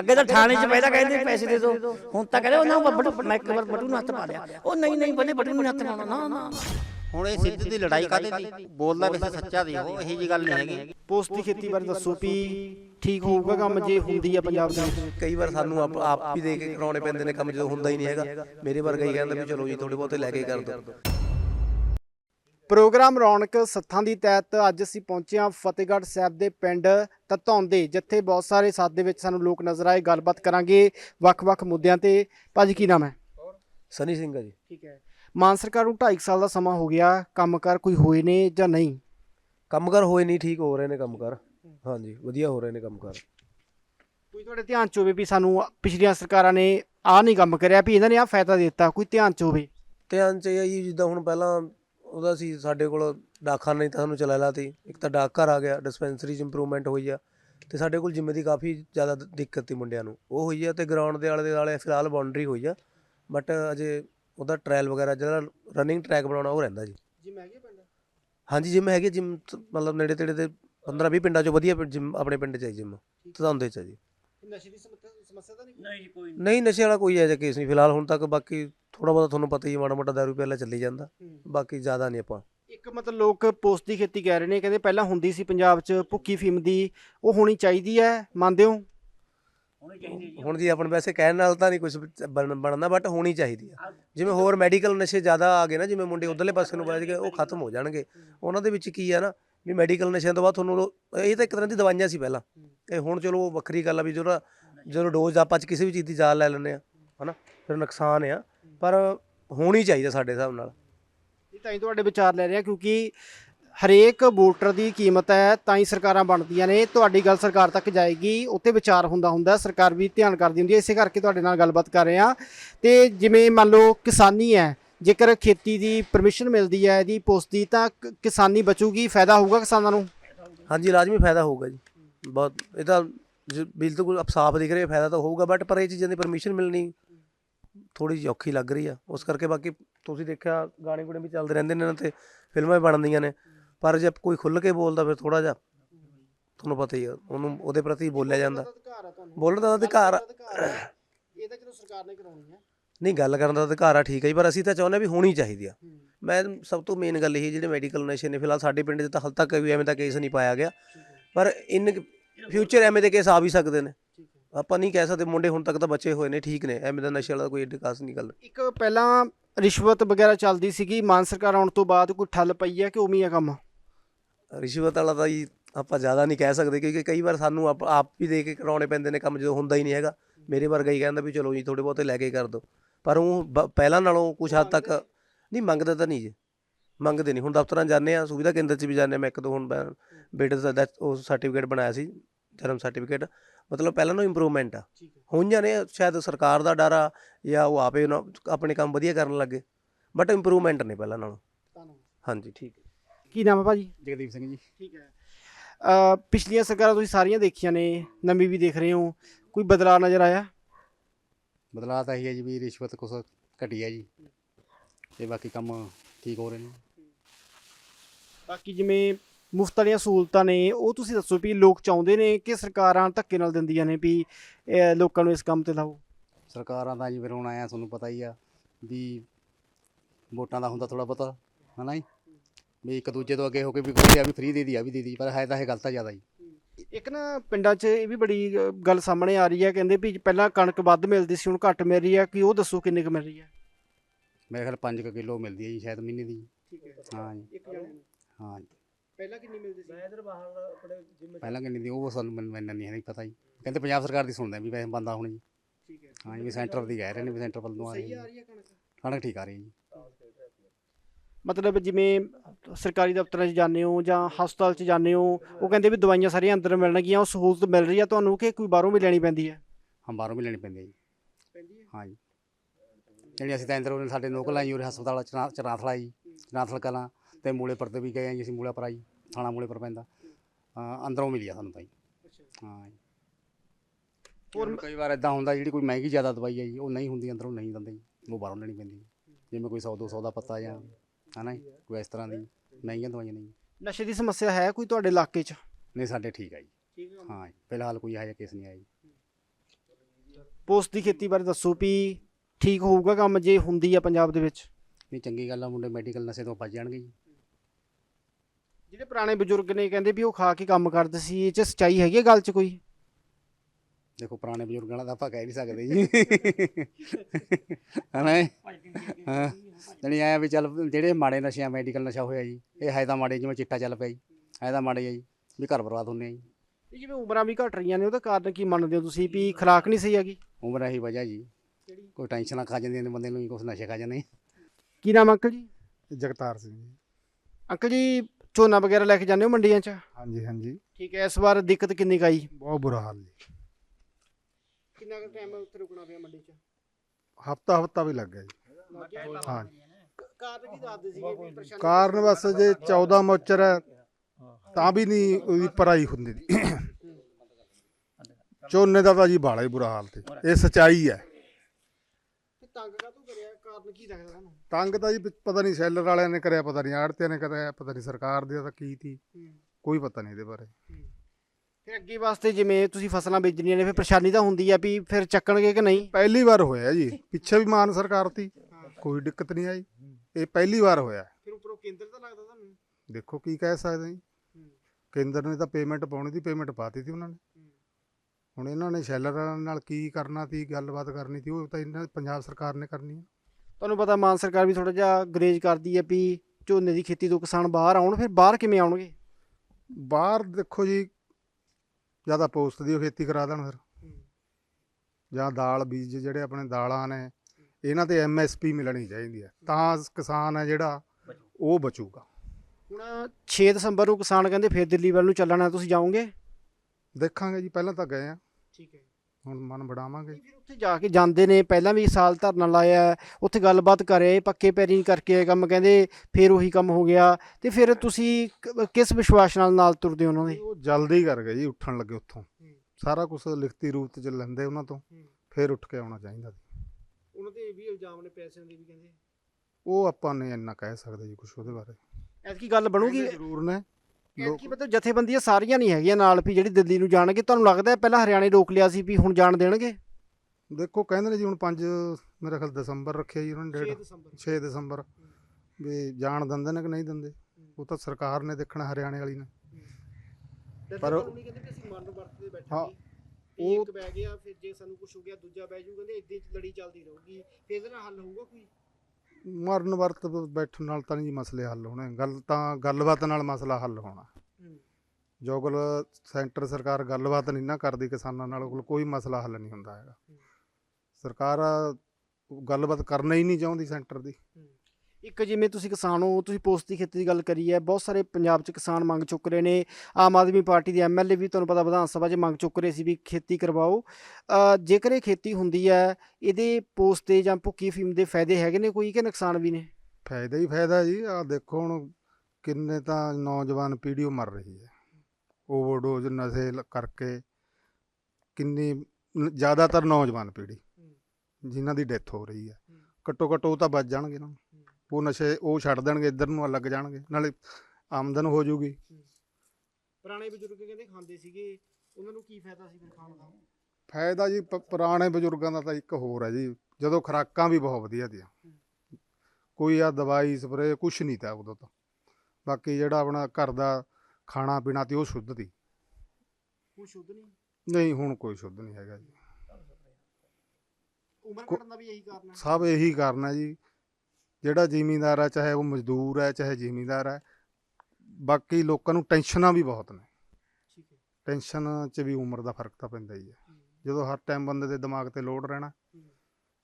ਅੱਗੇ ਤਾਂ ਥਾਣੇ 'ਚ ਪਹਿਲਾਂ ਕਹਿੰਦੇ ਪੈਸੇ ਦੇ ਦਿਓ। ਹੁਣ ਤਾਂ ਕਹਿੰਦੇ ਉਹ ਨਾ ਬਟੂ ਮੈਂ ਇੱਕ ਵਾਰ ਬਟੂ ਨੂੰ ਹੱਥ ਪਾ ਲਿਆ। ਉਹ ਨਹੀਂ ਨਹੀਂ ਬੰਦੇ ਬਟੂ ਨੂੰ ਹੱਥ ਪਾਉਣਾ। ਨਾ ਨਾ ਹੁਣ ਇਹ ਸਿੱਧ ਦੀ ਲੜਾਈ ਕਾਦੇ ਦੀ? ਬੋਲਦਾ ਵੈਸੇ ਸੱਚਾ ਦੀ ਉਹ ਇਹੀ ਜੀ ਗੱਲ ਨਹੀਂ ਹੈਗੀ। ਪੋਸਟ ਦੀ ਖੇਤੀ ਬਾਰੇ ਦੱਸੋ ਵੀ ਠੀਕ ਹੋਊਗਾ ਕੰਮ ਜੇ ਹੁੰਦੀ ਆ ਪੰਜਾਬ ਦੇ ਵਿੱਚ? ਕਈ ਵਾਰ ਸਾਨੂੰ ਆਪ ਆਪ ਵੀ ਦੇ ਕੇ ਕਰਾਉਣੇ ਪੈਂਦੇ ਨੇ ਕੰਮ ਜਦੋਂ ਹੁੰਦਾ ਹੀ ਨਹੀਂ ਹੈਗਾ। ਮੇਰੇ ਵਰਗਾ ਹੀ ਕਹਿੰਦਾ ਵੀ ਚਲੋ ਜੀ ਥੋੜੇ ਬਹੁਤੇ ਲੈ ਕੇ ਕਰ ਦਿਓ। ਪ੍ਰੋਗਰਾਮ ਰੌਣਕ ਸੱਥਾਂ ਦੀ ਤਹਿਤ ਅੱਜ ਅਸੀਂ ਪਹੁੰਚੇ ਹਾਂ ਫਤਿਹਗੜ੍ਹ ਸਾਹਿਬ ਦੇ ਪਿੰਡ ਤਤੌਂਦੇ ਜਿੱਥੇ ਬਹੁਤ ਸਾਰੇ ਸਾਥ ਦੇ ਵਿੱਚ ਸਾਨੂੰ ਲੋਕ ਨਜ਼ਰ ਆਏ ਗੱਲਬਾਤ ਕਰਾਂਗੇ ਵੱਖ-ਵੱਖ ਮੁੱਦਿਆਂ ਤੇ। ਭਾਜੀ ਕੀ ਨਾਮ ਹੈ? ਸਨੀ ਸਿੰਘ ਆ ਜੀ। ਠੀਕ ਹੈ। ਮਾਨ ਸਰਕਾਰ ਨੂੰ 2.5 ਸਾਲ ਦਾ ਸਮਾਂ ਹੋ ਗਿਆ ਕੰਮਕਾਰ ਕੋਈ ਹੋਏ ਨੇ ਜਾਂ ਨਹੀਂ? ਕੰਮਕਾਰ ਹੋਏ ਨਹੀਂ ਠੀਕ ਹੋ ਰਹੇ ਨੇ ਕੰਮਕਾਰ। ਹਾਂਜੀ ਵਧੀਆ ਹੋ ਰਹੇ ਨੇ ਕੰਮਕਾਰ। ਕੋਈ ਤੁਹਾਡੇ ਧਿਆਨ ਚ ਹੋਵੇ ਵੀ ਸਾਨੂੰ ਪਿਛਲੀਆਂ ਸਰਕਾਰਾਂ ਨੇ ਆਹ ਨਹੀਂ ਕੰਮ ਕਰਿਆ ਵੀ ਇਹਨਾਂ ਨੇ ਆਹ ਫਾਇਦਾ ਦਿੱਤਾ ਕੋਈ ਧਿਆਨ ਚ ਹੋਵੇ? ਧਿਆਨ ਚ ਇਹ ਆ ਜਿੱਦਾਂ ਹੁਣ ਪਹਿਲਾਂ ਉਹਦਾ ਸੀ ਸਾਡੇ ਕੋਲ ਡਾਕਖਾਨਾ ਨਹੀਂ ਤਾਂ ਸਾਨੂੰ ਚਲਾ ਲਾ ਤੀ। ਇੱਕ ਤਾਂ ਡਾਕ ਘਰ ਆ ਗਿਆ ਡਿਸਪੈਂਸਰੀ 'ਚ ਇੰਪਰੂਵਮੈਂਟ ਹੋਈ ਆ। ਤੇ ਸਾਡੇ ਕੋਲ ਜਿੰਮੇ ਦੀ ਕਾਫੀ ਜ਼ਿਆਦਾ ਦਿੱਕਤ ਸੀ ਮੁੰਡਿਆਂ ਨੂੰ। ਉਹ ਹੋਈ ਆ ਤੇ ਗਰਾਊਂਡ ਦੇ ਆਲੇ ਦੇ ਆਲੇ ਫਿਲਹਾਲ ਬਾਉਂਡਰੀ ਹੋਈ ਆ। ਬਟ ਅਜੇ ਉਹਦਾ ਟ੍ਰਾਇਲ ਵਗੈਰਾ ਜਿਹੜਾ ਰਨਿੰਗ ਟਰੈਕ ਬਣਾਉਣਾ ਉਹ ਰਹਿੰਦਾ ਜੀ। ਜੀ ਮੈਂ ਪਿੰਡ? ਹਾਂਜੀ ਜਿਮ ਹੈਗੇ ਜਿਮ ਮਤਲਬ ਨੇੜੇ ਤੇੜੇ ਦੇ 15 20 ਪਿੰਡਾਂ 'ਚੋਂ ਵਧੀਆ ਜਿਮ ਆਪਣੇ ਪਿੰਡ 'ਚ ਹੈ ਜਿਮ ਤਦਾਉਂਦੇ 'ਚ ਹੈ ਜੀ। ਨਸ਼ੇ ਦੀ ਸਮੱਸਿਆ ਤਾਂ ਨਹੀਂ ਨਹੀਂ ਜੀ ਕੋਈ ਨਹੀਂ। ਨਸ਼ੇ ਵਾਲਾ ਕੋਈ ਐਜਾ ਕੇਸ ਨਹੀਂ। ਫਿਲਹਾਲ ਹੁਣ ਤੱਕ ਬਾਕੀ ਥੋੜਾ ਬਹੁਤਾ ਤੁਹਾਨੂੰ ਪਤਾ ਹੀ ਹੈ, ਮਾੜਾ ਮੋਟਾ ਦਾਰੂ ਪਹਿਲਾਂ ਚੱਲੀ ਜਾਂਦਾ। ਬਾਕੀ ਜ਼ਿਆਦਾ ਨਹੀਂ ਆਪਾਂ। ਇੱਕ ਮਤਲਬ ਲੋਕ ਪੋਸਟ ਦੀ ਖੇਤੀ ਕਹਿ ਰਹੇ ਨੇ ਕਹਿੰਦੇ ਪਹਿਲਾਂ ਹੁੰਦੀ ਸੀ ਪੰਜਾਬ 'ਚ ਭੁੱਕੀ ਫੀਮ ਦੀ ਉਹ ਹੋਣੀ ਚਾਹੀਦੀ ਹੈ ਮੰਨਦੇ ਹੋ? ਹੋਣੀ ਚਾਹੀਦੀ ਹੈ ਜੀ। ਹੁਣ ਜੀ ਆਪਾਂ ਨੂੰ ਵੈਸੇ ਕਹਿਣ ਨਾਲ ਤਾਂ ਨਹੀਂ ਕੁਝ ਬਣਨਾ ਬਟ ਹੋਣੀ ਚਾਹੀਦੀ ਆ। ਜਿਵੇਂ ਹੋਰ ਮੈਡੀਕਲ ਨਸ਼ੇ ਜ਼ਿਆਦਾ ਆ ਗਏ ਨਾ ਜਿਵੇਂ ਮੁੰਡੇ ਉਧਰਲੇ ਪਾਸੇ ਨੂੰ ਵੱਜ ਗਏ ਉਹ ਖਤਮ ਹੋ ਜਾਣਗੇ। ਉਹਨਾਂ ਦੇ ਵਿੱਚ ਕੀ ਆ ਨਾ ਵੀ ਮੈਡੀਕਲ ਨਸ਼ਿਆਂ ਤੋਂ ਬਾਅਦ ਤੁਹਾਨੂੰ ਇਹ ਤਾਂ ਇੱਕ ਤਰ੍ਹਾਂ ਦੀ ਦਵਾਈਆਂ ਸੀ ਪਹਿਲਾਂ। ਇਹ ਹੁਣ ਚਲੋ ਉਹ ਵੱਖਰੀ ਗੱਲ ਆ ਵੀ ਜਿਹੜਾ ਜਦੋਂ ਡੋਜ਼ ਆਪਾਂ ਚ ਕਿਸੇ ਵੀ ਚੀਜ਼ ਦੀ ਜਾਲ ਲੈ ਲੈਂਦੇ ਆ ਹਨਾ ਫਿਰ ਨੁਕਸਾਨ ਆ। ਪਰ ਹੋਣੀ ਚਾਹੀਦਾ ਸਾਡੇ ਹਿਸਾਬ ਨਾਲ। ਇਹ ਤਾਂ ਹੀ ਤੁਹਾਡੇ ਵਿਚਾਰ ਲੈ ਰਿਹਾ ਕਿਉਂਕਿ ਹਰੇਕ ਵੋਟਰ ਦੀ ਕੀਮਤ ਹੈ ਤਾਂ ਹੀ ਸਰਕਾਰਾਂ ਬਣਦੀਆਂ ਨੇ। ਤੁਹਾਡੀ ਗੱਲ ਸਰਕਾਰ ਤੱਕ ਜਾਏਗੀ ਉੱਤੇ ਵਿਚਾਰ ਹੁੰਦਾ ਹੁੰਦਾ ਸਰਕਾਰ ਵੀ ਧਿਆਨ ਕਰਦੀ ਹੁੰਦੀ ਹੈ। ਇਸੇ ਕਰਕੇ ਤੁਹਾਡੇ ਨਾਲ ਗੱਲਬਾਤ ਕਰ ਰਹੇ ਹਾਂ ਤੇ ਜਿਵੇਂ ਮੰਨ ਲਓ ਕਿਸਾਨੀ ਹੈ ਜੇਕਰ ਖੇਤੀ ਦੀ ਪਰਮਿਸ਼ਨ ਮਿਲਦੀ ਹੈ ਇਹਦੀ ਪੋਸਟ ਦੀ ਤਾਂ ਕ- ਕਿਸਾਨੀ ਬਚੂਗੀ ਫਾਇਦਾ ਹੋਊਗਾ ਕਿਸਾਨਾਂ ਨੂੰ? ਹਾਂਜੀ ਲਾਜ਼ਮੀ ਫਾਇਦਾ ਹੋਊਗਾ ਜੀ। ਬਹੁਤ ਇਹ ਤਾਂ ਜ- ਬਿਲਕੁਲ ਸਾਫ਼ ਦਿਖ ਰਿਹਾ ਫਾਇਦਾ ਤਾਂ ਹੋਊਗਾ ਬਟ ਪਰ ਇਹ ਚੀਜ਼ਾਂ ਦੀ ਪਰਮਿਸ਼ਨ ਮਿਲਣੀ ਥੋੜੀ ਜਿਹੀ ਔਖੀ ਲੱਗ ਰਹੀ ਆ। ਉਸ ਕਰਕੇ ਬਾਕੀ ਤੁਸੀਂ ਦੇਖਿਆ ਗਾਣੇ ਗੁਣੇ ਵੀ ਚੱਲਦੇ ਰਹਿੰਦੇ ਨੇ ਇਹਨਾਂ ਤੇ ਫਿਲਮਾਂ ਵੀ ਬਣਦੀਆਂ ਨੇ। ਪਰ ਜੇ ਕੋਈ ਖੁੱਲ ਕੇ ਬੋਲਦਾ ਫਿਰ ਥੋੜਾ ਜਿਹਾ ਤੁਹਾਨੂੰ ਪਤਾ ਹੀ ਆ ਉਹਨੂੰ ਉਹਦੇ ਪ੍ਰਤੀ ਬੋਲਿਆ ਜਾਂਦਾ। ਬੋਲਣ ਦਾ ਅਧਿਕਾਰ ਆ। ਇਹ ਤਾਂ ਚਲੋ ਸਰਕਾਰ ਨੇ ਕਰਾਉਣੀ ਹੈ ਨਹੀਂ ਗੱਲ ਕਰਨ ਦਾ ਅਧਿਕਾਰ ਆ ਠੀਕ ਹੈ ਜੀ ਪਰ ਅਸੀਂ ਤਾਂ ਚਾਹੁੰਦੇ ਵੀ ਹੋਣੀ ਚਾਹੀਦੀ ਆ। ਮੈਂ ਸਭ ਤੋਂ ਮੇਨ ਗੱਲ ਇਹ ਜਿਹੜੇ ਮੈਡੀਕਲ ਨਸ਼ੇ ਨੇ ਫਿਲਹਾਲ ਸਾਡੇ ਪਿੰਡ 'ਚ ਤਾਂ ਹਾਲ ਤੱਕ ਵੀ ਐਵੇਂ ਦਾ ਕੇਸ ਨਹੀਂ ਪਾਇਆ ਗਿਆ। ਪਰ ਇਨ ਫਿਊਚਰ ਐਵੇਂ ਦੇ ਕੇਸ ਆ ਵੀ ਸਕਦੇ ਨੇ। ਆਪਾਂ ਨਹੀਂ ਕਹਿ ਸਕਦੇ ਮੁੰਡੇ ਹੁਣ ਤੱਕ ਤਾਂ ਬਚੇ ਹੋਏ ਨੇ ਠੀਕ ਨੇ ਐਵੇਂ ਦਾ ਨਸ਼ੇ ਵਾਲਾ ਕੋਈ ਏਡੀ ਖਾਸ ਨਹੀਂ ਗੱਲ। ਇੱਕ ਪਹਿਲਾਂ ਰਿਸ਼ਵਤ ਵਗੈਰਾ ਚੱਲਦੀ ਸੀਗੀ ਮਾਨ ਸਰਕਾਰ ਆਉਣ ਤੋਂ ਬਾਅਦ ਕੋਈ ਠੱਲ ਪਈ ਹੈ ਕਿ ਉਵੇਂ ਹੀ ਆ ਕੰਮ? ਰਿਸ਼ਵਤ ਵਾਲਾ ਤਾਂ ਜੀ ਆਪਾਂ ਜ਼ਿਆਦਾ ਨਹੀਂ ਕਹਿ ਸਕਦੇ ਕਿਉਂਕਿ ਕਈ ਵਾਰ ਸਾਨੂੰ ਆਪ ਆਪ ਵੀ ਦੇ ਕੇ ਕਰਾਉਣੇ ਪੈਂਦੇ ਨੇ ਕੰਮ ਜਦੋਂ ਹੁੰਦਾ ਹੀ ਨਹੀਂ ਹੈਗਾ। ਮੇਰੇ ਵਰਗਾ ਹੀ ਕਹਿੰਦਾ ਵੀ ਚਲੋ ਜੀ ਥੋੜੇ ਬਹੁਤੇ ਲੈ ਕੇ ਕਰ ਦਿਓ। ਪਰ ਉਹ ਬ- ਪਹਿਲਾਂ ਨਾਲੋਂ ਕੁਝ ਹੱਦ ਤੱਕ ਨਹੀਂ। ਮੰਗਦਾ ਤਾਂ ਨਹੀਂ ਜੀ। ਮੰਗਦੇ ਨਹੀਂ। ਹੁਣ ਦਫ਼ਤਰਾਂ ਜਾਂਦੇ ਆ ਸੁਵਿਧਾ ਕੇਂਦਰ 'ਚ ਵੀ ਜਾਂਦੇ ਆ ਮੈਂ ਇੱਕ ਦੋ ਹੁਣ ਮੈਂ ਬੇਟੇ ਦਾ ਉਹ ਸਰਟੀਫਿਕੇਟ ਬਣਾਇਆ ਸੀ ਜਨਮ ਸਰਟੀਫਿਕੇਟ ਮਤਲਬ ਪਹਿਲਾਂ ਨਾਲੋਂ ਇੰਪਰੂਵਮੈਂਟ ਆ। ਹੋਈਆਂ ਨੇ ਸ਼ਾਇਦ ਸਰਕਾਰ ਦਾ ਡਰ ਆ ਜਾਂ ਉਹ ਆਪੇ ਉਹਨਾਂ- ਆਪਣੇ ਕੰਮ ਵਧੀਆ ਕਰਨ ਲੱਗੇ। ਬਟ ਇੰਪਰੂਵਮੈਂਟ ਨੇ ਪਹਿਲਾਂ ਨਾਲੋਂ। ਹਾਂਜੀ। ਠੀਕ ਕੀ ਨਾਮ ਹੈ ਭਾਜੀ? ਜਗਦੀਪ ਸਿੰਘ ਜੀ। ਠੀਕ ਹੈ। ਅ ਪਿਛਲੀਆਂ ਸਰਕਾਰਾਂ ਤੁਸੀਂ ਸਾਰੀਆਂ ਦੇਖੀਆਂ ਨੇ ਨਵੀਂ ਵੀ ਦੇਖ ਰਹੇ ਹੋ। ਕੋਈ ਬਦਲਾਅ ਨਜ਼ਰ ਆਇਆ? ਬਦਲਾਅ ਤਾਂ ਇਹੀ ਹੈ ਜੀ ਵੀ ਰਿਸ਼ਵਤ ਕੁਛ ਘਟੀ ਹੈ ਜੀ। ਤੇ ਬਾਕੀ ਕੰਮ ਠੀਕ ਹੋ ਰਹੇ ਨੇ। ਬਾਕੀ ਜਿਵੇਂ ਮੁਫਤ ਵਾਲੀਆਂ ਸਹੂਲਤਾਂ ਨੇ ਉਹ ਤੁਸੀਂ ਦੱਸੋ ਵੀ ਲੋਕ ਚਾਹੁੰਦੇ ਨੇ ਕਿ ਸਰਕਾਰਾਂ ਧੱਕੇ ਨਾਲ ਦਿੰਦੀਆਂ ਨੇ ਵੀ ਇਹ ਲੋਕਾਂ ਨੂੰ ਇਸ ਕੰਮ ਤੇ ਲਾਓ? ਸਰਕਾਰਾਂ ਦਾ ਜੀ ਫਿਰ ਹੁਣ ਆਇਆ ਤੁਹਾਨੂੰ ਪਤਾ ਹੀ ਆ ਵੀ ਵੋਟਾਂ ਦਾ ਹੁੰਦਾ ਥੋੜਾ ਬਹੁਤਾ ਹਨਾ ਜੀ? ਵੀ ਇੱਕ ਦੂਜੇ ਤੋਂ ਅੱਗੇ ਹੋ ਕੇ ਵੀ ਕੋਈ ਆ ਵੀ ਫ੍ਰੀ ਦੇ ਦੀ ਆ ਵੀ ਦੇ ਦੀ ਪਰ ਹੈ ਤਾਂ ਇਹ ਗਲਤ ਆ ਜ਼ਿਆਦਾ ਜੀ। ਇੱਕ ਨਾ ਪਿੰਡਾਂ 'ਚ ਇਹ ਵੀ ਬੜੀ ਗੱਲ ਸਾਹਮਣੇ ਆ ਰਹੀ ਹੈ ਕਹਿੰਦੇ ਵੀ ਪਹਿਲਾਂ ਕਣਕ ਵੱਧ ਮਿਲਦੀ ਸੀ ਹੁਣ ਘੱਟ ਮਿਲ ਰਹੀ ਹੈ ਕਿ ਉਹ ਦੱਸੋ ਕਿੰਨੇ ਕੁ ਮਿਲ ਰਹੀ ਹੈ? ਮੇਰੇ ਖਿਆਲ 5 ਕਿਲੋ ਮਿਲਦੀ ਹੈ ਜੀ ਸ਼ਾਇਦ ਮਹੀਨੇ ਦੀ ਠੀਕ ਹੈ। ਹਾਂ ਜੀ। ਇੱਕ ਜਣੇ ਨੂੰ ਹਾਂ ਜੀ। ਪਹਿਲਾਂ ਕਿੰਨੀ ਮਿਲਦੀ ਸੀ? ਪਹਿਲਾਂ ਕਿੰਨੀ ਦੀ ਉਹ ਸਾਨੂੰ ਮੈਨੂੰ ਮੈਨੂੰ ਨਹੀਂ ਹੈ ਨਹੀਂ ਪਤਾ ਜੀ। ਕਹਿੰਦੇ ਪੰਜਾਬ ਸਰਕਾਰ ਦੀ ਸੁਣਦੇ ਆ ਵੀ ਵੈਸੇ ਬੰਦਾ ਹੁਣ ਜੀ। ਠੀਕ ਹੈ। ਹਾਂ ਜੀ ਵੀ ਸੈਂਟਰ ਦੀ ਕਹਿ ਰਹੇ ਨੇ ਵੀ ਸੈਂਟਰ ਵੱਲੋਂ ਆ ਰਹੀ ਸਹੀ ਹੈ ਆ ਰਹੀ ਹੈ ਕਣਕ? ਕਣਕ ਠੀਕ ਆ ਰਹੀ ਹੈ ਜੀ। ਮਤਲਬ ਜਿਵੇਂ ਸਰਕਾਰੀ ਦਫ਼ਤਰਾਂ 'ਚ ਜਾਂਦੇ ਹੋ ਜਾਂ ਹਸਪਤਾਲ 'ਚ ਜਾਂਦੇ ਹੋ ਉਹ ਕਹਿੰਦੇ ਵੀ ਦਵਾਈਆਂ ਸਾਰੀਆਂ ਅੰਦਰ ਮਿਲਣਗੀਆਂ ਉਹ ਸਹੂਲਤ ਮਿਲ ਰਹੀ ਆ ਤੁਹਾਨੂੰ ਕਿ ਕੋਈ ਬਾਹਰੋਂ ਵੀ ਲੈਣੀ ਪੈਂਦੀ ਹੈ? ਹਾਂ ਬਾਹਰੋਂ ਵੀ ਲੈਣੀ ਪੈਂਦੀ ਹੈ ਜੀ। ਪੈਂਦੀ ਹੈ? ਹਾਂ ਜੀ। ਜਿਹੜੀ ਅਸੀਂ ਤਾਂ ਇੰਦਰ ਉਹਨੇ ਸਾਡੇ ਲੋਕਲ ਆਈ ਉਰੇ ਹਸਪਤਾਲ ਚਨਾ ਚਨਾਥਲਾ ਜੀ ਚਨਾਥਲ ਕਲਾਂ ਤੇ ਮੂਲੇ ਪਰ ਤੇ ਵੀ ਗਏ ਆ ਜੀ ਅਸੀਂ ਮੂਲਾ ਪਰ ਆਈ ਥਾਣਾ ਮੂਲੇ ਪਰ ਪੈਂਦਾ। ਅਹ ਅੰਦਰੋਂ ਮਿਲੀ ਆ ਸਾਨੂੰ ਤਾਂ ਜੀ। ਹਾਂ ਜੀ। ਹੋਰ ਕਈ ਵਾਰ ਇਦਾਂ ਹੁੰਦਾ ਜਿਹੜੀ ਕੋਈ ਮਹਿੰਗੀ ਜ਼ਿਆਦਾ ਦਵਾਈ ਹੈ ਜੀ ਉਹ ਨਹੀਂ ਹੁੰਦੀ ਅੰਦਰੋਂ ਨਹੀਂ ਦਿੰਦੇ ਜੀ ਉਹ ਬਾਹਰੋਂ ਲੈਣੀ ਪੈਂਦੀ ਹੈ। ਜਿਵੇਂ ਕੋਈ 100 200 ਦਾ ਪੱਤਾ ਜਾਂ ਹਨਾ ਜੀ? ਕੋਈ ਇਸ ਤਰ੍ਹਾਂ ਦੀ ਮਹਿੰਗੀਆਂ ਦਵਾਈਆਂ ਨਹੀਂ ਨਸ਼ੇ ਦੀ ਸਮੱਸਿਆ ਹੈ ਕੋਈ ਤੁਹਾਡੇ ਇਲਾਕੇ 'ਚ? ਨਹੀਂ ਸਾਡੇ ਠੀਕ ਹੈ ਜੀ। ਠੀਕ ਹੈ ਹਾਂ ਜੀ ਫਿਲਹਾਲ ਕੋਈ ਇਹੋ ਜਿਹਾ ਕੇਸ ਨਹੀਂ ਆਇਆ ਜੀ। ਪੋਸਟ ਦੀ ਖੇਤੀ ਬਾਰੇ ਦੱਸੋ ਵੀ ਠੀਕ ਹੋਊਗਾ ਕੰਮ ਜੇ ਹੁੰਦੀ ਆ ਪੰਜਾਬ ਦੇ ਵਿੱਚ? ਨਹੀਂ ਚੰਗੀ ਗੱਲ ਆ ਮੁੰਡੇ ਮੈਡੀਕਲ ਨਸ਼ੇ ਤੋਂ ਬਚ ਜਾਣਗੇ ਜੀ। ਜਿਹੜੇ ਪੁਰਾਣੇ ਬਜ਼ੁਰਗ ਨੇ ਕਹਿੰਦੇ ਵੀ ਉਹ ਖਾ ਕੇ ਕੰਮ ਕਰਦੇ ਸੀ ਇਹ ਚ ਸੱਚਾਈ ਹੈਗੀ ਆ ਗੱਲ 'ਚ ਕੋਈ? ਦੇਖੋ ਪੁਰਾਣੇ ਬਜ਼ੁਰਗਾਂ ਦਾ ਤਾਂ ਆਪਾਂ ਕਹਿ ਨਹੀਂ ਸਕਦੇ ਜੀ। ਹਨਾ? ਹਾਂ। ਜਣੀ ਆਇਆ ਵੀ ਚੱਲ ਜਿਹੜੇ ਮਾੜੇ ਨਸ਼ਿਆਂ ਮੈਡੀਕਲ ਨਸ਼ਾ ਹੋਇਆ ਜੀ ਇਹ ਹੈ ਤਾਂ ਮਾੜੇ ਜਿਵੇਂ ਚਿੱਟਾ ਚੱਲ ਪਿਆ ਜੀ। ਹੈ ਤਾਂ ਮਾੜੇ ਆ ਜੀ ਵੀ ਘਰ ਬਰਬਾਦ ਹੁੰਦੇ ਆ ਜੀ। ਇਹ ਜਿਵੇਂ ਉਮਰਾਂ ਵੀ ਘਟ ਰਹੀਆਂ ਨੇ ਉਹਦਾ ਕਾਰਨ ਕੀ ਮੰਨਦੇ ਹੋ ਤੁਸੀਂ ਵੀ ਖੁਰਾਕ ਨਹੀਂ ਸਹੀ ਹੈਗੀ? ਉਮਰ ਇਹੀ ਵਜ੍ਹਾ ਜੀ। ਕੋਈ ਟੈਨਸ਼ਨਾਂ ਖਾ ਜਾਂਦੀਆਂ ਨੇ ਬੰਦੇ ਨੂੰ ਕੁਝ ਨਸ਼ੇ ਖਾ ਜਾਂਦੇ ਕੀ ਨਾਮ ਅੰਕਲ ਜੀ? ਜਗਤਾਰ ਸਿੰਘ ਜੀ। ਅੰਕਲ ਜੀ ਝੋਨਾ ਵਗੈਰਾ ਲੈ ਕੇ ਜਾਂਦੇ ਹੋ ਮੰਡੀਆਂ 'ਚ? ਹਾਂਜੀ ਹਾਂਜੀ। ਠੀਕ ਹੈ ਇਸ ਵਾਰ ਦਿੱਕਤ ਕਿੰਨੀ ਕੁ ਆਈ? ਬਹੁਤ ਬੁਰਾ ਹਾਲ ਜੀ। ਕਿੰਨਾ ਕੁ ਟਾਈਮ ਉੱਥੇ ਰੁਕਣਾ ਪਿਆ ਮੰਡੀ 'ਚ? ਹਫਤਾ ਹਫਤਾ ਵੀ ਲੱਗ ਗਿਆ ਜੀ। ਹਾਂ ਕਾਰਨ ਕੀ ਦੱਸਦੇ ਸੀਗੇ ਵੀ ਪਰੇਸ਼ਾਨੀ ਕਾਰਨ ਬਸ ਜੇ 14 ਮੋਚਰ ਹੈ ਤਾਂ ਵੀ ਨਹੀਂ ਉਹਦੀ ਪਰਾਈ ਹੁੰਦੀ ਦੀ ਝੋਨੇ ਦਾ ਤਾਂ ਜੀ ਬਾਲਾ ਹੀ ਬੁਰਾ ਹਾਲ ਤੇ ਇਹ ਸਚਾਈ ਹੈ। ਤੰਗ ਕਾਹਤੋਂ ਕਰਿਆ? ਕਾਰਨ ਕੀ ਲੱਗਦਾ ਤੁਹਾਨੂੰ ਤੰਗ ਤਾਂ ਜੀ ਪ- ਪਤਾ ਨਹੀਂ ਸੈਲਰ ਵਾਲਿਆਂ ਨੇ ਕਰਿਆ ਪਤਾ ਨਹੀਂ ਆੜਤਿਆਂ ਨੇ ਕਰਿਆ ਪਤਾ ਨਹੀਂ ਸਰਕਾਰ ਦੀ ਤਾਂ ਕੀ ਤੀ ਕੋਈ ਪਤਾ ਨਹੀਂ ਇਹਦੇ ਬਾਰੇ। ਫਿਰ ਅੱਗੇ ਵਾਸਤੇ ਜਿਵੇਂ ਤੁਸੀਂ ਫਸਲਾਂ ਬੀਜਣੀਆਂ ਨੇ ਫਿਰ ਪਰੇਸ਼ਾਨੀ ਤਾਂ ਹੁੰਦੀ ਆ ਵੀ ਫਿਰ ਚੱਕਣਗੇ ਕਿ ਨਹੀਂ? ਪਹਿਲੀ ਵਾਰ ਹੋਇਆ ਜੀ। ਪਿੱਛੇ ਵੀ ਮਾਨ ਸਰਕਾਰ ਤੀ ਕੋਈ ਦਿੱਕਤ ਨਹੀਂ ਆਈ। ਇਹ ਪਹਿਲੀ ਵਾਰ ਹੋਇਆ। ਫਿਰ ਉੱਪਰੋਂ ਕੇਂਦਰ ਤਾਂ ਲੱਗਦਾ ਤੁਹਾਨੂੰ? ਦੇਖੋ ਕੀ ਕਹਿ ਸਕਦੇ ਜੀ। ਕੇਂਦਰ ਨੇ ਤਾਂ ਪੇਮੈਂਟ ਪਾਉਣੀ ਸੀ ਪੇਮੈਂਟ ਪਾਤੀ ਸੀ ਉਹਨਾਂ ਨੇ। ਹੁਣ ਇਹਨਾਂ ਨੇ ਸ਼ੈਲਰਾਂ ਨਾਲ ਕੀ ਕਰਨਾ ਸੀ ਗੱਲਬਾਤ ਕਰਨੀ ਸੀ ਉਹ ਤਾਂ ਇਹਨਾਂ ਪੰਜਾਬ ਸਰਕਾਰ ਨੇ ਕਰਨੀ ਹੈ ਤੁਹਾਨੂੰ ਪਤਾ ਮਾਨ ਸਰਕਾਰ ਵੀ ਥੋੜਾ ਜਿਹਾ ਗਰੇਜ ਕਰਦੀ ਹੈ ਵੀ ਝੋਨੇ ਦੀ ਖੇਤੀ ਤੋਂ ਕਿਸਾਨ ਬਾਹਰ ਆਉਣ ਫਿਰ ਬਾਹਰ ਕਿਵੇਂ ਆਉਣਗੇ? ਬਾਹਰ ਦੇਖੋ ਜੀ ਜ਼ਿਆਦਾ ਪੋਸਟ ਦੀ ਉਹ ਖੇਤੀ ਕਰਾ ਦੇਣ ਫਿਰ। ਜਾਂ ਦਾਲ ਬੀਜ ਜਿਹੜੇ ਆਪਣੇ ਦਾਲਾਂ ਨੇ ਇਹਨਾਂ ਤੇ ਐਮਐਸਪੀ ਮਿਲਣੀ ਚਾਹੀਦੀ ਹੈ। ਤਾਂ ਕਿਸਾਨ ਹੈ ਜਿਹੜਾ ਉਹ ਬਚੂਗਾ। ਹੁਣ 6 ਦਸੰਬਰ ਨੂੰ ਕਿਸਾਨ ਕਹਿੰਦੇ ਫਿਰ ਦਿੱਲੀ ਵੱਲ ਨੂੰ ਚੱਲਣਾ ਤੁਸੀਂ ਜਾਓਗੇ? ਦੇਖਾਂਗੇ ਜੀ ਪਹਿਲਾਂ ਤਾਂ ਗਏ ਆ ਠੀਕ ਹੈ ਹੁਣ ਮਨ ਬੜਾਵਾਂਗੇ ਫਿਰ ਉੱਥੇ ਜਾ ਕੇ ਜਾਂਦੇ ਨੇ ਪਹਿਲਾਂ ਵੀ ਸਾਲ ਧਰਨਾ ਲਾਇਆ ਉੱਥੇ ਗੱਲਬਾਤ ਕਰੇ ਪੱਕੇ ਪੈਰੀ ਕਰਕੇ ਆਏ ਕੰਮ ਕਹਿੰਦੇ ਫਿਰ ਉਹੀ ਕੰਮ ਹੋ ਗਿਆ ਤੇ ਫਿਰ ਤੁਸੀਂ ਕ- ਕਿਸ ਵਿਸ਼ਵਾਸ ਨਾਲ ਨਾਲ ਤੁਰਦੇ ਹੋ ਉਹਨਾਂ ਦੇ? ਉਹ ਜਲਦੀ ਕਰ ਗਏ ਜੀ ਉੱਠਣ ਲੱਗੇ ਉੱਥੋਂ। ਸਾਰਾ ਕੁਝ ਲਿਖਤੀ ਰੂਪ ਚ ਲੈਂਦੇ ਉਹਨਾਂ ਤੋਂ ਫਿਰ ਉੱਠ ਕੇ ਆਉਣਾ ਚਾਹੀਦਾ ਸੀ। ਉਹਨਾਂ ਤੇ ਵੀ ਇਲਜ਼ਾਮ ਨੇ ਪੈਸਿਆਂ ਦੇ ਵੀ ਕਹਿੰਦੇ। ਉਹ ਆਪਾਂ ਨੇ ਇੰਨਾ ਕਹਿ ਸਕਦੇ ਜੀ ਕੁਝ ਉਹਦੇ ਬਾਰੇ। ਐਤਕੀ ਗੱਲ ਬਣੂਗੀ? ਕਹਿੰਦੇ ਜ਼ਰੂਰ ਨੇ। ਲੋਕ ਮਤਲਬ ਜਥੇਬੰਦੀਆਂ ਸਾਰੀਆਂ ਨਹੀਂ ਹੈਗੀਆਂ ਨਾਲ ਵੀ ਜਿਹੜੀ ਦਿੱਲੀ ਨੂੰ ਜਾਣਗੇ ਤੁਹਾਨੂੰ ਲੱਗਦਾ ਹੈ ਪਹਿਲਾਂ ਹਰਿਆਣੇ ਰੋਕ ਲਿਆ ਸੀ ਵੀ ਹੁਣ ਜਾਣ ਦੇਣਗੇ? ਦੇਖੋ ਕਹਿੰਦੇ ਨੇ ਜੀ ਹੁਣ 5 ਮੇਰੇ ਖਿਆਲ ਦਸੰਬਰ ਰੱਖਿਆ ਜੀ ਉਹਨਾਂ ਨੇ ਡੇਟ ਦਸੰਬਰ। 6 ਦਸੰਬਰ। ਵੀ ਜਾਣ ਦਿੰਦੇ ਨੇ ਕਿ ਨਹੀਂ ਦਿੰਦੇ? ਉਹ ਤਾਂ ਸਰਕਾਰ ਨੇ ਦੇਖਣਾ ਹਰਿਆਣੇ ਵਾਲੀ ਨੇ। ਪਰ- ਨਹੀਂ ਕਹਿੰਦੇ ਕਿ ਅਸੀਂ ਮਰਨ ਵਰਤ ਤੇ ਹਾਂ, ਬੈਠਾਂਗੇ ਉਹ- ਇੱਕ ਬਹਿ ਗਿਆ ਫਿਰ ਜੇ ਸਾਨੂੰ ਕੁਝ ਹੋ ਗਿਆ ਦੂਜਾ ਬਹਿ ਜੂ ਕਹਿੰਦੇ ਇਦਾਂ ਹੀ ਲੜੀ ਚੱਲਦੀ ਰਹੂਗੀ। ਫਿਰ ਇਹਦੇ ਨਾਲ ਹੱਲ ਹੋਊਗਾ ਕੋਈ? ਮਰਨ ਵਰਤ ਬੈਠਣ ਨਾਲ ਤਾਂ ਨਹੀਂ ਜੀ ਮਸਲੇ ਹੱਲ ਹੋਣੇ। ਗੱਲ ਤਾਂ ਗੱਲਬਾਤ ਨਾਲ ਮਸਲਾ ਹੱਲ ਹੋਣਾ। ਜੋਗਲ ਸੈਂਟਰ ਸਰਕਾਰ ਗੱਲਬਾਤ ਨਹੀਂ ਨਾ ਕਰਦੀ ਕਿਸਾਨਾਂ ਨਾਲ ਕੋਲ ਕੋਈ ਮਸਲਾ ਹੱਲ ਨਹੀਂ ਹੁੰਦਾ ਹੈਗਾ। ਸਰਕਾਰ ਗੱਲਬਾਤ ਕਰਨਾ ਹੀ ਨਹੀਂ ਚਾਹੁੰਦੀ ਸੈਂਟਰ ਦੀ। ਇੱਕ ਜਿਵੇਂ ਤੁਸੀਂ ਕਿਸਾਨ ਹੋ ਤੁਸੀਂ ਪੋਸਟ ਦੀ ਖੇਤੀ ਦੀ ਗੱਲ ਕਰੀ ਹੈ ਬਹੁਤ ਸਾਰੇ ਪੰਜਾਬ 'ਚ ਕਿਸਾਨ ਮੰਗ ਚੁੱਕ ਰਹੇ ਨੇ ਆਮ ਆਦਮੀ ਪਾਰਟੀ ਦੇ ਐਮਐਲਏ ਵੀ ਤੁਹਾਨੂੰ ਪਤਾ ਵਿਧਾਨ ਸਭਾ 'ਚ ਮੰਗ ਚੁੱਕ ਰਹੇ ਸੀ ਵੀ ਖੇਤੀ ਕਰਵਾਓ। ਜੇਕਰ ਇਹ ਖੇਤੀ ਹੁੰਦੀ ਹੈ ਇਹਦੇ ਪੋਸਟ ਤੇ ਜਾਂ ਭੁੱਕੀ ਫੀਮ ਦੇ ਫਾਇਦੇ ਹੈਗੇ ਨੇ ਕੋਈ ਕਿ ਨੁਕਸਾਨ ਵੀ ਨੇ? ਫਾਇਦਾ ਹੀ ਫਾਇਦਾ ਜੀ ਆ ਦੇਖੋ ਹੁਣ ਕਿੰਨੇ ਤਾਂ ਨੌਜਵਾਨ ਪੀੜ੍ਹੀ ਉਹ ਮਰ ਰਹੀ ਹੈ। ਓਵਰਡੋਜ਼ ਨਸ਼ੇ ਕਰਕੇ ਕਿੰਨੀ ਜ਼ਿਆਦਾਤਰ ਨੌਜਵਾਨ ਪੀੜ੍ਹੀ ਜਿਨ੍ਹਾਂ ਦੀ ਡੈਥ ਹੋ ਰਹੀ ਹੈ। ਘੱਟੋ ਘੱਟ ਉਹ ਤਾਂ ਬਚ ਜਾਣਗੇ ਨਾ। ਉਹ ਨਸ਼ੇ ਉਹ ਛੱਡ ਦੇਣਗੇ ਇੱਧਰ ਨੂੰ ਲੱਗ ਜਾਣਗੇ ਨਾਲੇ ਆਮਦਨ ਹੋ ਜਾਊਗੀ। ਪੁਰਾਣੇ ਬਜ਼ੁਰਗ ਕਹਿੰਦੇ ਖਾਂਦੇ ਸੀਗੇ ਉਹਨਾਂ ਨੂੰ ਕੀ ਫਾਇਦਾ ਸੀ ਫਿਰ ਖਾਣ ਦਾ? ਫਾਇਦਾ ਜੀ ਪ- ਪੁਰਾਣੇ ਬਜ਼ੁਰਗਾਂ ਦਾ ਤਾਂ ਇੱਕ ਹੋਰ ਹੈ ਜੀ ਜਦੋਂ ਖੁਰਾਕਾਂ ਵੀ ਬਹੁਤ ਵਧੀਆ ਤੀਆਂ ਕੋਈ ਆ ਦਵਾਈ ਸਪਰੇ ਕੁਛ ਨਹੀਂ ਤਾ ਉਦੋਂ ਤਾਂ। ਬਾਕੀ ਜਿਹੜਾ ਆਪਣਾ ਘਰ ਦਾ ਖਾਣਾ ਪੀਣਾ ਤੇ ਉਹ ਸ਼ੁੱਧ ਤੀ ਉਹ ਸ਼ੁੱਧ ਨਹੀਂ? ਨਹੀਂ ਹੁਣ ਕੋਈ ਸ਼ੁੱਧ ਨਹੀਂ ਹੈਗਾ ਜੀ। ਉਮਰ ਕੋ- ਘਟਣ ਦਾ ਵੀ ਇਹੀ ਕਾਰਨ ਹੈ। ਸਭ ਇਹੀ ਕਾਰਨ ਹੈ ਜੀ। ਜਿਹੜਾ ਜ਼ਿਮੀਂਦਾਰ ਹੈ ਚਾਹੇ ਉਹ ਮਜ਼ਦੂਰ ਹੈ ਚਾਹੇ ਜ਼ਿਮੀਂਦਾਰ ਹੈ ਬਾਕੀ ਲੋਕਾਂ ਨੂੰ ਟੈਨਸ਼ਨਾਂ ਵੀ ਬਹੁਤ ਨੇ। ਠੀਕ ਹੈ। ਟੈਨਸ਼ਨ 'ਚ ਵੀ ਉਮਰ ਦਾ ਫ਼ਰਕ ਤਾਂ ਪੈਂਦਾ ਹੀ ਹੈ। ਜਦੋਂ ਹਰ ਟਾਈਮ ਬੰਦੇ ਦੇ ਦਿਮਾਗ ਤੇ ਲੋਡ ਰਹਿਣਾ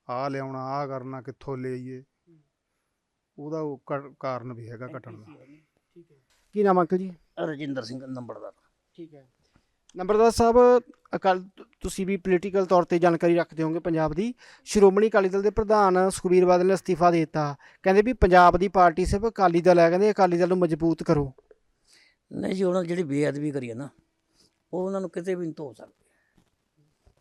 ਆਹ ਲਿਆਉਣਾ ਆਹ ਕਰਨਾ ਕਿੱਥੋਂ ਲਈਏ ਉਹਦਾ ਉਹ ਕ- ਕਾਰਨ ਵੀ ਹੈਗਾ ਘਟਣ ਦਾ। ਠੀਕ ਹੈ। ਕੀ ਨਾਮ ਅੰਕਲ ਜੀ? ਰਜਿੰਦਰ ਸਿੰਘ ਨੰਬਰਦਾਰ ਠੀਕ ਹੈ। ਨੰਬਰਦਾਰ ਸਾਹਿਬ, ਅਕਾਲ, ਤੁਸੀਂ ਵੀ ਪੋਲੀਟੀਕਲ ਤੌਰ ਤੇ ਜਾਣਕਾਰੀ ਰੱਖਦੇ ਹੋਗੇ ਪੰਜਾਬ ਦੀ। ਸ਼੍ਰੋਮਣੀ ਅਕਾਲੀ ਦਲ ਦੇ ਪ੍ਰਧਾਨ ਸੁਖਬੀਰ ਬਾਦਲ ਨੇ ਅਸਤੀਫਾ ਦੇ ਦਿੱਤਾ। ਕਹਿੰਦੇ ਵੀ ਪੰਜਾਬ ਦੀ ਪਾਰਟੀ ਸਿਰਫ ਅਕਾਲੀ ਦਲ ਹੈ, ਕਹਿੰਦੇ ਅਕਾਲੀ ਦਲ ਨੂੰ ਮਜ਼ਬੂਤ ਕਰੋ। ਨਹੀਂ ਜੀ, ਉਹਨਾਂ ਨੇ ਜਿਹੜੀ ਬੇਅਦਬੀ ਕਰੀ ਹੈ ਨਾ, ਉਹ ਉਹਨਾਂ ਨੂੰ ਕਿਤੇ ਵੀ ਨਹੀਂ ਧੋ ਸਕਦੇ।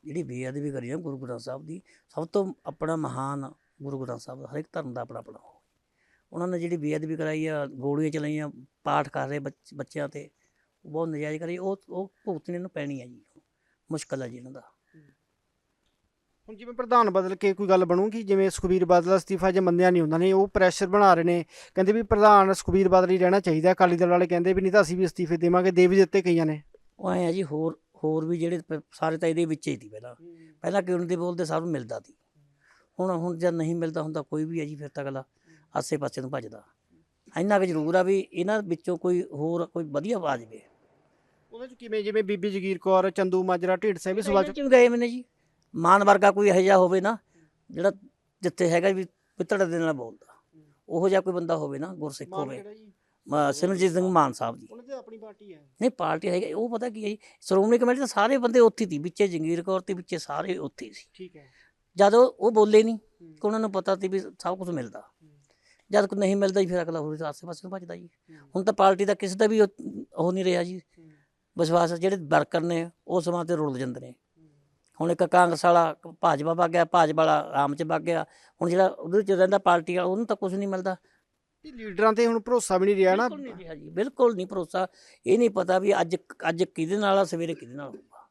ਜਿਹੜੀ ਬੇਅਦਬੀ ਕਰੀ ਹੈ ਗੁਰੂ ਗ੍ਰੰਥ ਸਾਹਿਬ ਦੀ, ਸਭ ਤੋਂ ਆਪਣਾ ਮਹਾਨ ਗੁਰੂ ਗ੍ਰੰਥ ਸਾਹਿਬ ਦਾ, ਹਰ ਇੱਕ ਧਰਮ ਦਾ ਆਪਣਾ ਆਪਣਾ ਉਹਨਾਂ ਨੇ ਜਿਹੜੀ ਬੇਅਦਬੀ ਕਰਾਈ ਆ, ਗੋਲੀਆਂ ਚਲਾਈਆਂ, ਪਾਠ ਕਰ ਰਹੇ ਬੱਚਿਆਂ ਤੇ ਬਹੁਤ ਨਜਾਇਜ਼ ਕਰੀ ਉਹ ਉਹ ਭੁਗਤਣੀ ਨੂੰ ਪੈਣੀ ਹੈ ਜੀ ਮੁਸ਼ਕਲ ਹੈ ਜੀ ਇਹਨਾਂ ਦਾ। ਹੁਣ ਜਿਵੇਂ ਪ੍ਰਧਾਨ ਬਦਲ ਕੇ ਕੋਈ ਗੱਲ ਬਣੂਗੀ ਜਿਵੇਂ ਸੁਖਬੀਰ ਬਾਦਲ ਅਸਤੀਫਾ ਜੇ ਮੰਨਿਆ ਨਹੀਂ ਹੁੰਦਾ ਨੇ ਉਹ ਪ੍ਰੈਸ਼ਰ ਬਣਾ ਰਹੇ ਨੇ ਕਹਿੰਦੇ ਵੀ ਪ੍ਰਧਾਨ ਸੁਖਬੀਰ ਬਾਦਲ ਹੀ ਰਹਿਣਾ ਚਾਹੀਦਾ ਅਕਾਲੀ ਦਲ ਵਾਲੇ ਕਹਿੰਦੇ ਵੀ ਨਹੀਂ ਤਾਂ ਅਸੀਂ ਵੀ ਅਸਤੀਫੇ ਦੇਵਾਂਗੇ ਦੇ ਵੀ ਦਿੱਤੇ ਕਈਆਂ ਨੇ। ਉਹ ਐਂ ਆ ਜੀ ਹੋਰ ਹੋਰ ਵੀ ਜਿਹੜੇ ਪ- ਸਾਰੇ ਤਾਂ ਇਹਦੇ ਵਿੱਚ ਹੀ ਸੀ ਪਹਿਲਾਂ। ਪਹਿਲਾਂ ਕਿਉਂ ਦੇ ਬੋਲਦੇ ਸਭ ਨੂੰ ਮਿਲਦਾ ਸੀ। ਹੁਣ ਹੁਣ ਜਦ ਨਹੀਂ ਮਿਲਦਾ ਹੁੰਦਾ ਕੋਈ ਵੀ ਹੈ ਜੀ ਫਿਰ ਤਾਂ ਅਗਲਾ ਆਸੇ ਪਾਸੇ ਨੂੰ ਭੱਜਦਾ। ਇੰਨਾ ਕੁ ਜ਼ਰੂਰ ਆ ਵੀ ਇਹਨਾਂ ਵਿੱਚੋਂ ਕੋਈ ਹੋਰ ਕੋਈ ਵਧੀਆ ਆ ਜਾਵੇ ਉਹਦੇ ਚ ਕਿਵੇਂ ਜਿਵੇਂ ਬੀਬੀ ਜਗੀਰ ਕੌਰ ਚੰਦੂ ਮਾਜਰਾ ਢੀਂਡਸਾ ਵੀ ਸਵਾਲ ਚ ਗਏ ਮੈਨੇ ਜੀ। ਮਾਨ ਵਰਗਾ ਕੋਈ ਇਹੋ ਜਿਹਾ ਹੋਵੇ ਨਾ ਜਿਹੜਾ ਜਿੱਥੇ ਹੈਗਾ ਵੀ ਪਿੱਤੜ ਦੇ ਨਾਲ ਬੋਲਦਾ। ਉਹੋ ਜਿਹਾ ਕੋਈ ਬੰਦਾ ਹੋਵੇ ਨਾ ਗੁਰਸਿੱਖ ਹੋਵੇ। ਸਿਮਰਜੀਤ ਸਿੰਘ ਮਾਨ ਸਾਹਿਬ ਜੀ। ਉਹਨਾਂ ਦੀ ਆਪਣੀ ਪਾਰਟੀ ਹੈ। ਨਹੀਂ ਪਾਰਟੀ ਹੈਗੀ ਉਹ ਪਤਾ ਕੀ ਹੈ ਜੀ ਸ਼੍ਰੋਮਣੀ ਕਮੇਟੀ ਤਾਂ ਸਾਰੇ ਬੰਦੇ ਉੱਥੇ ਸੀ ਵਿੱਚੇ ਜੰਗੀਰ ਕੌਰ ਤੇ ਵਿੱਚੇ ਸਾਰੇ ਉੱਥੇ ਸੀ। ਠੀਕ ਹੈ। ਜਦ ਉਹ ਬੋਲੇ ਨਹੀਂ ਕਿ ਉਹਨਾਂ ਨੂੰ ਪਤਾ ਸੀ ਵੀ ਸਭ ਕੁਝ ਮਿਲਦਾ। ਜਦ ਕੋਈ ਨਹੀਂ ਮਿਲਦਾ ਜੀ ਫਿਰ ਅਗਲਾ ਹੋਰ ਆਸੇ ਪਾਸੇ ਨੂੰ ਭੱਜਦਾ ਜੀ। ਹੁਣ ਤਾਂ ਪਾਰਟੀ ਦਾ ਕਿਸੇ ਦਾ ਵੀ ਉਹ ਨਹੀਂ ਰਿਹਾ ਜੀ। ਵਿਸ਼ਵਾਸ ਜਿਹੜੇ ਵਰਕਰ ਨੇ ਉਹ ਸਮਾਂ ਤੇ ਰੁਲ ਜਾਂਦੇ ਨੇ। ਹੁਣ ਇੱਕ ਕਾਂਗਰਸ ਵਾਲਾ ਭਾਜਪਾ ਵਗ ਗਿਆ ਭਾਜਪਾ ਵਾਲਾ ਆਮ ਚ ਵਗ ਗਿਆ ਹੁਣ ਜਿਹੜਾ ਉਹਦੇ ਚ ਰਹਿੰਦਾ ਪਾਰਟੀ ਵਾਲਾ ਉਹਨੂੰ ਤਾਂ ਕੁਝ ਨਹੀਂ ਮਿਲਦਾ। ਇਹ ਲੀਡਰਾਂ ਤੇ ਹੁਣ ਭਰੋਸਾ ਵੀ ਨਹੀਂ ਰਿਹਾ ਨਾ। ਬਿਲਕੁਲ ਨਹੀਂ ਰਿਹਾ ਜੀ ਬਿਲਕੁਲ ਨਹੀਂ ਭਰੋਸਾ। ਇਹ ਨਹੀਂ ਪਤਾ ਵੀ ਅੱਜ ਅੱਜ ਕਿਹਦੇ ਨਾਲ ਆ ਸਵੇਰੇ ਕਿਹਦੇ ਨਾਲ ਹੋਊਗਾ।